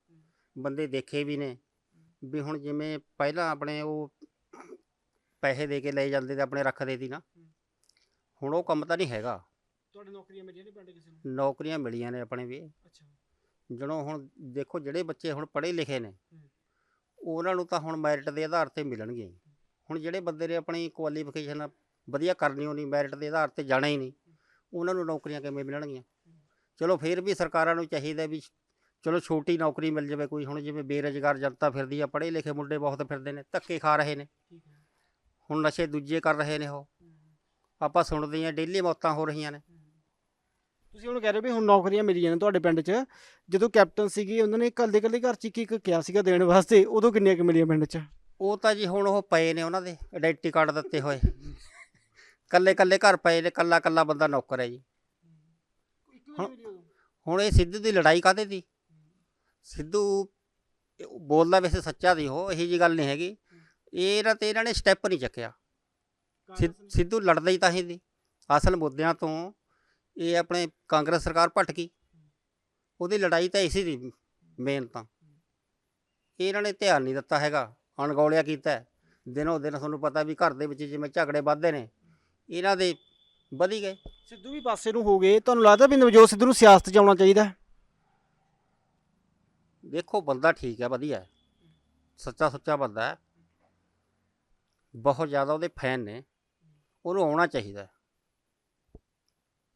ਬੰਦੇ ਦੇਖੇ ਵੀ ਨੇ ਵੀ ਹੁਣ ਜਿਵੇਂ ਪਹਿਲਾਂ ਆਪਣੇ ਉਹ ਪੈਸੇ ਦੇ ਕੇ ਲੈ ਜਾਂਦੇ ਤੇ ਆਪਣੇ ਰੱਖਦੇ ਸੀ ਨਾ। ਹੁਣ ਉਹ ਕੰਮ ਤਾਂ ਨਹੀਂ ਹੈਗਾ। ਤੁਹਾਡੇ ਨੌਕਰੀਆਂ ਮਿਲੀਆਂ ਨੇ ਪਿੰਡ ਕਿਸੇ ਨੂੰ? ਨੌਕਰੀਆਂ ਮਿਲੀਆਂ ਨੇ ਆਪਣੇ ਵੀ। ਅੱਛਾ। ਜਦੋਂ ਹੁਣ ਦੇਖੋ ਜਿਹੜੇ ਬੱਚੇ ਹੁਣ ਪੜ੍ਹੇ ਲਿਖੇ ਨੇ ਉਹਨਾਂ ਨੂੰ ਤਾਂ ਹੁਣ ਮੈਰਿਟ ਦੇ ਆਧਾਰ ਤੇ ਮਿਲਣਗੇ। ਹੁਣ ਜਿਹੜੇ ਬੰਦੇ ਨੇ ਆਪਣੀ ਕੁਆਲੀਫਿਕੇਸ਼ਨ ਵਧੀਆ ਕਰਨੀ ਹੋਣੀ ਮੈਰਿਟ ਦੇ ਆਧਾਰ ਤੇ ਜਾਣਾ ਹੀ ਨਹੀਂ। ਉਹਨਾਂ ਨੂੰ ਨੌਕਰੀਆਂ ਕਿਵੇਂ ਮਿਲਣਗੀਆਂ? ਚਲੋ ਫਿਰ ਵੀ ਸਰਕਾਰਾਂ ਨੂੰ ਚਾਹੀਦਾ ਵੀ ਚਲੋ ਛੋਟੀ ਨੌਕਰੀ ਮਿਲ ਜਾਵੇ ਕੋਈ ਹੁਣ ਜਿਵੇਂ ਬੇਰੁਜ਼ਗਾਰ ਜਨਤਾ ਫਿਰਦੀ ਆ ਪੜ੍ਹੇ ਲਿਖੇ ਮੁੰਡੇ ਬਹੁਤ ਫਿਰਦੇ ਨੇ ਧੱਕੇ ਖਾ ਰਹੇ ਨੇ। ਹੁਣ ਨਸ਼ੇ ਦੂਜੇ ਕਰ ਰਹੇ ਨੇ ਉਹ। ਆਪਾਂ ਸੁਣਦੇ ਆ ਡੇਲੀ ਮੌਤਾਂ ਹੋ ਰਹੀਆਂ ਨੇ। ਤੁਸੀਂ ਹੁਣ ਕਹਿ ਰਹੇ ਹੋ ਵੀ ਹੁਣ ਨੌਕਰੀਆਂ ਮਿਲੀਆਂ ਨੇ ਤੁਹਾਡੇ ਪਿੰਡ 'ਚ। ਜਦੋਂ ਕੈਪਟਨ ਸੀਗੇ ਉਹਨਾਂ ਨੇ ਕੱਲੇ ਕੱਲੇ ਘਰ 'ਚ ਇੱਕ ਇੱਕ ਕਿਹਾ ਸੀਗਾ ਦੇਣ ਵਾਸਤੇ ਉਦੋਂ ਕਿੰਨੀਆਂ ਕੁ ਮਿਲੀਆਂ ਪਿੰਡ 'ਚ? ਉਹ ਤਾਂ ਜੀ ਹੁਣ ਉਹ ਪਏ ਨੇ ਉਹਨਾਂ ਦੇ ਆਇਡੈਂਟੀ ਕਾਰਡ ਦਿੱਤੇ ਹੋਏ। ਕੱਲੇ ਕੱਲੇ ਘਰ ਪਏ ਨੇ ਕੱਲਾ ਕੱਲਾ ਬੰਦਾ ਨੌਕਰ ਹੈ ਜੀ। ਹੁਣ ਇਹ ਸਿੱਧੂ ਦੀ ਲੜਾਈ ਕਾਹਦੇ ਦੀ? ਸਿੱਧੂ ਇਹ ਬੋਲਦਾ ਵੈਸੇ ਸੱਚਾ ਦੀ ਉਹ ਇਹੀ ਜੀ ਗੱਲ ਨਹੀਂ ਹੈਗੀ। ਇਹਨਾਂ ਤੇ ਇਹਨਾਂ ਨੇ ਸਟੈਪ ਨਹੀਂ ਚੱਕਿਆ। ਸਿ- ਸਿੱਧੂ ਲੜਦਾ ਹੀ ਤਾਂ ਹੀ ਦੀ। ਅਸਲ ਮੁੱਦਿਆਂ ਤੋਂ ਇਹ ਆਪਣੇ ਕਾਂਗਰਸ ਸਰਕਾਰ ਭਟਕੀ ਉਹਦੀ ਲੜਾਈ ਤਾਂ ਇਸੇ ਦੀ ਮੇਨ ਤਾਂ। ਇਹਨਾਂ ਨੇ ਧਿਆਨ ਨਹੀਂ ਦਿੱਤਾ ਹੈਗਾ। ਅਣਗੌਲਿਆ ਕੀਤਾ। ਹੈ। ਦਿਨੋਂ ਦਿਨ ਤੁਹਾਨੂੰ ਪਤਾ ਵੀ ਘਰ ਦੇ ਵਿੱਚ ਜਿਵੇਂ ਝਗੜੇ ਵੱਧਦੇ ਨੇ ਇਹਨਾਂ ਦੇ ਵਧੀ ਗਏ। ਸਿੱਧੂ ਵੀ ਪਾਸੇ ਨੂੰ ਹੋ ਗਏ। ਤੁਹਾਨੂੰ ਲੱਗਦਾ ਵੀ ਨਵਜੋਤ ਸਿੱਧੂ ਨੂੰ ਸਿਆਸਤ 'ਚ ਆਉਣਾ ਚਾਹੀਦਾ ਹੈ? ਦੇਖੋ ਬੰਦਾ ਠੀਕ ਹੈ ਵਧੀਆ ਹੈ। ਸੱਚਾ ਸੁੱਚਾ ਬੰਦਾ ਹੈ। ਬਹੁਤ ਜ਼ਿਆਦਾ ਉਹਦੇ ਫੈਨ ਨੇ। ਉਹਨੂੰ ਆਉਣਾ ਚਾਹੀਦਾ ਹੈ।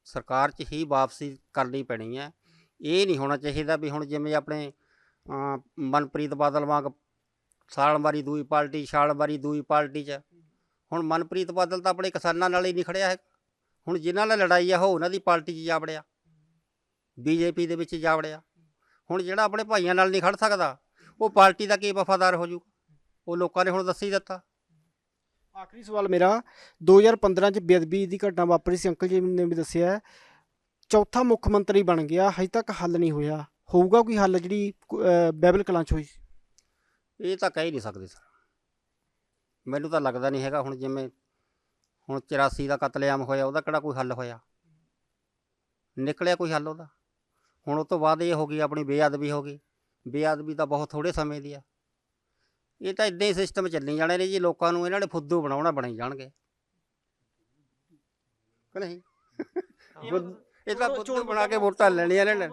ਸਰਕਾਰ 'ਚ ਹੀ ਵਾਪਸੀ ਕਰਨੀ ਪੈਣੀ ਹੈ। ਇਹ ਨਹੀਂ ਹੋਣਾ ਚਾਹੀਦਾ ਵੀ ਹੁਣ ਜਿਵੇਂ ਆਪਣੇ ਅਮ, ਮਨਪ੍ਰੀਤ ਬਾਦਲ ਵਾਂਗ ਸਾਲ ਮਾਰੀ ਦੂਈ ਪਾਰਟੀ ਛਾਲ ਮਾਰੀ ਦੂਈ ਪਾਰਟੀ 'ਚ ਹੁਣ ਮਨਪ੍ਰੀਤ ਬਾਦਲ ਤਾਂ ਆਪਣੇ ਕਿਸਾਨਾਂ ਨਾਲ ਹੀ ਨਹੀਂ ਖੜਿਆ ਹੈ ਹੁਣ ਜਿਨ੍ਹਾਂ ਨਾਲ ਲੜਾਈ ਆ ਉਹ ਉਹਨਾਂ ਦੀ ਪਾਰਟੀ 'ਚ ਜਾ ਵੜਿਆ। ਬੀਜੇਪੀ ਦੇ ਵਿੱਚ ਜਾ ਵੜਿਆ। ਹੁਣ ਜਿਹੜਾ ਆਪਣੇ ਭਾਈਆਂ ਨਾਲ ਨਹੀਂ ਖੜ ਸਕਦਾ ਉਹ ਪਾਰਟੀ ਦਾ ਕੀ ਵਫਾਦਾਰ ਹੋ ਜੂ ਉਹ ਲੋਕਾਂ ਨੇ ਹੁਣ ਦੱਸ ਹੀ ਦਿੱਤਾ। ਆਖਰੀ ਸਵਾਲ ਮੇਰਾ 2015 'ਚ ਬੇਅਦਬੀ ਦੀ ਘਟਨਾ ਵਾਪਰੀ ਸੀ ਅੰਕਲ ਜੀ ਨੇ ਵੀ ਦੱਸਿਆ। ਚੌਥਾ ਮੁੱਖ ਮੰਤਰੀ ਬਣ ਗਿਆ ਹਜੇ ਤੱਕ ਹੱਲ ਨਹੀਂ ਹੋਇਆ। ਹੋਊਗਾ ਕੋਈ ਹੱਲ ਜਿਹੜੀ ਬਾਈਬਲ ਕਲਾਂ 'ਚ ਹੋਈ? ਇਹ ਤਾਂ ਕਹਿ ਨਹੀਂ ਸਕਦੇ ਸਰ। ਮੈਨੂੰ ਤਾਂ ਲੱਗਦਾ ਨਹੀਂ ਹੈਗਾ ਹੁਣ ਜਿਵੇਂ ਹੁਣ 84 ਦਾ ਕਤਲੇਆਮ ਹੋਇਆ ਉਹਦਾ ਕਿਹੜਾ ਕੋਈ ਹੱਲ ਹੋਇਆ? ਨਿਕਲਿਆ ਕੋਈ ਹੱਲ ਉਹਦਾ? ਹੁਣ ਉਹ ਤੋਂ ਬਾਅਦ ਇਹ ਹੋ ਗਈ ਆਪਣੀ ਬੇਅਦਬੀ ਹੋ ਗਈ। ਬੇਅਦਬੀ ਤਾਂ ਬਹੁਤ ਥੋੜੇ ਸਮੇਂ ਦੀ ਆ। ਇਹ ਤਾਂ ਇਦਾਂ ਹੀ ਸਿਸਟਮ ਚੱਲੀ ਜਾਣੇ ਨੇ ਜੀ ਲੋਕਾਂ ਨੂੰ ਇਹਨਾਂ ਨੇ ਫੁੱਦੂ ਬਣਾਉਣਾ ਬਣਾਈ ਜਾਣਗੇ। ਕਿ ਨਹੀਂ? ਇਹ ਤਾਂ ਫੁੱਦੂ ਬਣਾ ਕੇ ਵੋਟਾਂ ਲੈਣੀਆਂ ਨੇ ਨਾ।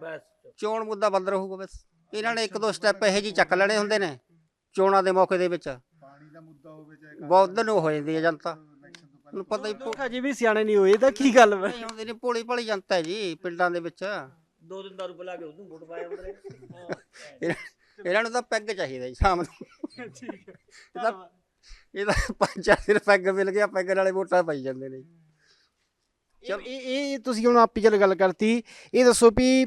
ਬਸ। ਚੋਣ ਮੁੱਦਾ ਬੰਦ ਰਹੂਗਾ ਬਸ। ਇਹਨਾਂ ਨੇ ਇੱਕ ਦੋ ਸਟੈਪ ਇਹੋ ਜੀ ਚੱਕ ਲੈਣੇ ਹੁੰਦੇ ਨੇ ਚੋਣਾਂ ਦੇ ਮੌਕੇ ਦੇ ਵਿੱਚ। ਦਾ ਮੁੱਦਾ ਹੋਵੇ ਚਾਹੇ ਬਹੁਤ ਦਿਨ ਹੋ ਜਾਂਦੀ ਹੈ ਜਨਤਾ। ਤੁਹਾਨੂੰ ਪਤਾ ਹੀ ਭੋ- ਹਜੇ ਵੀ ਸਿਆਣੇ ਨਹੀਂ ਹੋਏ ਤਾਂ ਕੀ ਗੱਲ ਵਾ? ਨਹੀਂ ਹੁੰਦੀ ਨਹੀਂ ਭੋਲੀ ਭਾਲੀ ਜਨਤਾ ਹੈ ਜੀ ਪਿੰਡਾਂ ਦੇ ਵਿੱਚ। ਦੋ ਦਿਨ ਦਾਰੂ ਪਿਲਾ ਕੇ ਉਹਨੂੰ ਵੋਟ ਪਾਇਆ ਅੰਦਰ ਇਹਨਾਂ- ਇਹਨਾਂ ਨੂੰ ਤਾਂ ਪੈਗ ਚਾਹੀਦਾ ਜੀ ਸ਼ਾਮ ਨੂੰ। ਇਹ ਤਾਂ ਇਹ ਤਾਂ ਪੰਜ ਚਾਰ ਦਿਨ ਪੈਗ ਮਿਲ ਗਿਆ ਪੈਗ ਨਾਲੇ ਵੋਟਾਂ ਪਾਈ ਜਾਂਦੇ ਨੇ। ਜੀ। ਇਹ ਇਹ ਇਹ ਤੁਸੀਂ ਹੁਣ ਆਪੀ ਚੱਲ ਗੱਲ ਕਰਤੀ ਇਹ ਦੱਸੋ ਵੀ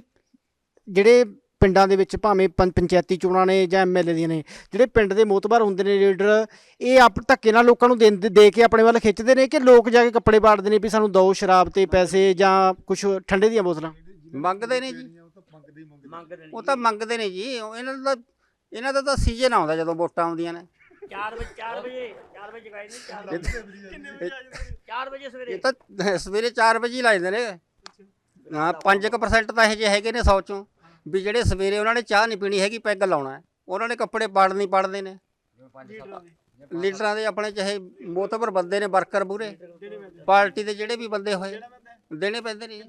ਜਿਹੜੇ ਪਿੰਡਾਂ ਦੇ ਵਿੱਚ ਭਾਵੇਂ ਪੰ- ਪੰਚਾਇਤੀ ਚੋਣਾਂ ਨੇ ਜਾਂ ਐਮਐਲਏ ਦੀਆਂ ਨੇ ਜਿਹੜੇ ਪਿੰਡ ਦੇ ਮੋਤਬਾਰ ਹੁੰਦੇ ਨੇ ਲੀਡਰ ਇਹ ਆਪ ਧੱਕੇ ਨਾਲ ਲੋਕਾਂ ਨੂੰ ਦੇ ਦੇ ਕੇ ਆਪਣੇ ਵੱਲ ਖਿੱਚਦੇ ਨੇ ਕਿ ਲੋਕ ਜਾ ਕੇ ਕੱਪੜੇ ਪਾੜਦੇ ਨੇ ਵੀ ਸਾਨੂੰ ਦਿਓ ਸ਼ਰਾਬ ਤੇ ਪੈਸੇ ਜਾਂ ਕੁਝ ਠੰਡੇ ਦੀਆਂ ਬੋਤਲਾਂ? ਮੰਗਦੇ ਨੇ ਜੀ। ਉਹ ਤਾਂ ਮੰਗਦੇ ਨੇ ਜੀ। ਇਹਨਾਂ ਦਾ ਇਹਨਾਂ ਦਾ ਤਾਂ ਸੀਜ਼ਨ ਆਉਂਦਾ ਜਦੋਂ ਵੋਟਾਂ ਆਉਂਦੀਆਂ ਨੇ। 4 ਵਜੇ 4 ਵਜੇ 4 ਵਜੇ ਗਏ ਨੇ 4 ਵਜੇ 4 ਵਜੇ ਇਹ ਸਵੇਰੇ ਤਾਂ ਸਵੇਰੇ 4 ਵਜੇ ਹੀ ਲਾਉਂਦੇ ਨੇ। ਹਾਂ 5% ਤਾਂ ਇਹ ਜਿਹੇ ਹੈਗੇ ਨੇ 100 ਚੋਂ। ਵੀ ਜਿਹੜੇ ਸਵੇਰੇ ਉਹਨਾਂ ਨੇ ਚਾਹ ਨਹੀਂ ਪੀਣੀ ਹੈਗੀ ਪੈਗ ਲਾਉਣਾ ਹੈ। ਉਹਨਾਂ ਨੇ ਕੱਪੜੇ ਪਾੜ ਨਹੀਂ ਪਾੜਦੇ ਨੇ। ਲੀਡਰਾਂ ਦੇ ਆਪਣੇ ਚਾਹੇ ਮੋਤਬਰ ਬੰਦੇ ਨੇ ਵਰਕਰ ਬੂਰੇ। ਪਾਰਟੀ ਦੇ ਜਿਹੜੇ ਵੀ ਬੰਦੇ ਹੋਏ ਦੇਣੇ ਪੈਂਦੇ ਨੇ। ਜੀ।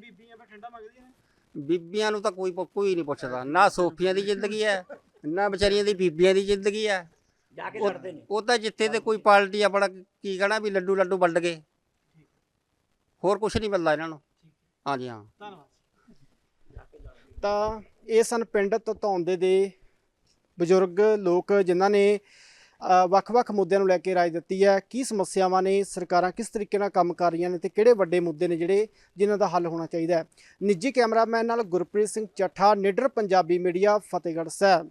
ਬੀਬੀਆਂ ਨੂੰ ਤਾਂ ਕੋਈ ਪੁ- ਕੋਈ ਨਹੀਂ ਪੁੱਛਦਾ। ਨਾ ਸੋਫੀਆਂ ਦੀ ਜ਼ਿੰਦਗੀ ਹੈ ਨਾ ਵਿਚਾਰੀਆਂ ਦੀ ਬੀਬੀਆਂ ਦੀ ਜ਼ਿੰਦਗੀ ਹੈ। ਜਾ ਕੇ ਉਹ ਲੜਦੇ ਨੇ। ਉਹ ਤਾਂ ਜਿੱਥੇ ਤੇ ਕੋਈ ਪਾਰਟੀ ਆਪਣਾ ਕੀ ਕਹਣਾ ਵੀ ਲੱਡੂ ਲੱਡੂ ਵੰਡ ਗਏ ਹੋਰ ਕੁਝ ਨਹੀਂ ਮਿਲਦਾ ਇਹਨਾਂ ਨੂੰ। ਹਾਂਜੀ ਹਾਂ। ਤਾਂ ਇਹ ਸਨ ਪਿੰਡ ਤਤੌਂਦੇ ਦੇ ਬਜ਼ੁਰਗ ਲੋਕ ਜਿਨ੍ਹਾਂ ਨੇ ਵੱਖ-ਵੱਖ ਮੁੱਦਿਆਂ ਨੂੰ ਲੈ ਕੇ ਰਾਏ ਦਿੱਤੀ ਹੈ। ਕੀ ਸਮੱਸਿਆਵਾਂ ਨੇ, ਸਰਕਾਰਾਂ ਕਿਸ ਤਰੀਕੇ ਨਾਲ ਕੰਮ ਕਰ ਰਹੀਆਂ ਨੇ ਤੇ ਕਿਹੜੇ ਵੱਡੇ ਮੁੱਦੇ ਨੇ ਜਿਹੜੇ ਜਿਨ੍ਹਾਂ ਦਾ ਹੱਲ ਹੋਣਾ ਚਾਹੀਦਾ ਹੈ? ਨਿੱਜੀ ਕੈਮਰਾਮੈਨ ਨਾਲ ਗੁਰਪ੍ਰੀਤ ਸਿੰਘ ਚੱਠਾ, ਨਿਡਰ ਪੰਜਾਬੀ ਮੀਡੀਆ, ਫਤਿਹਗੜ੍ਹ ਸਾਹਿਬ।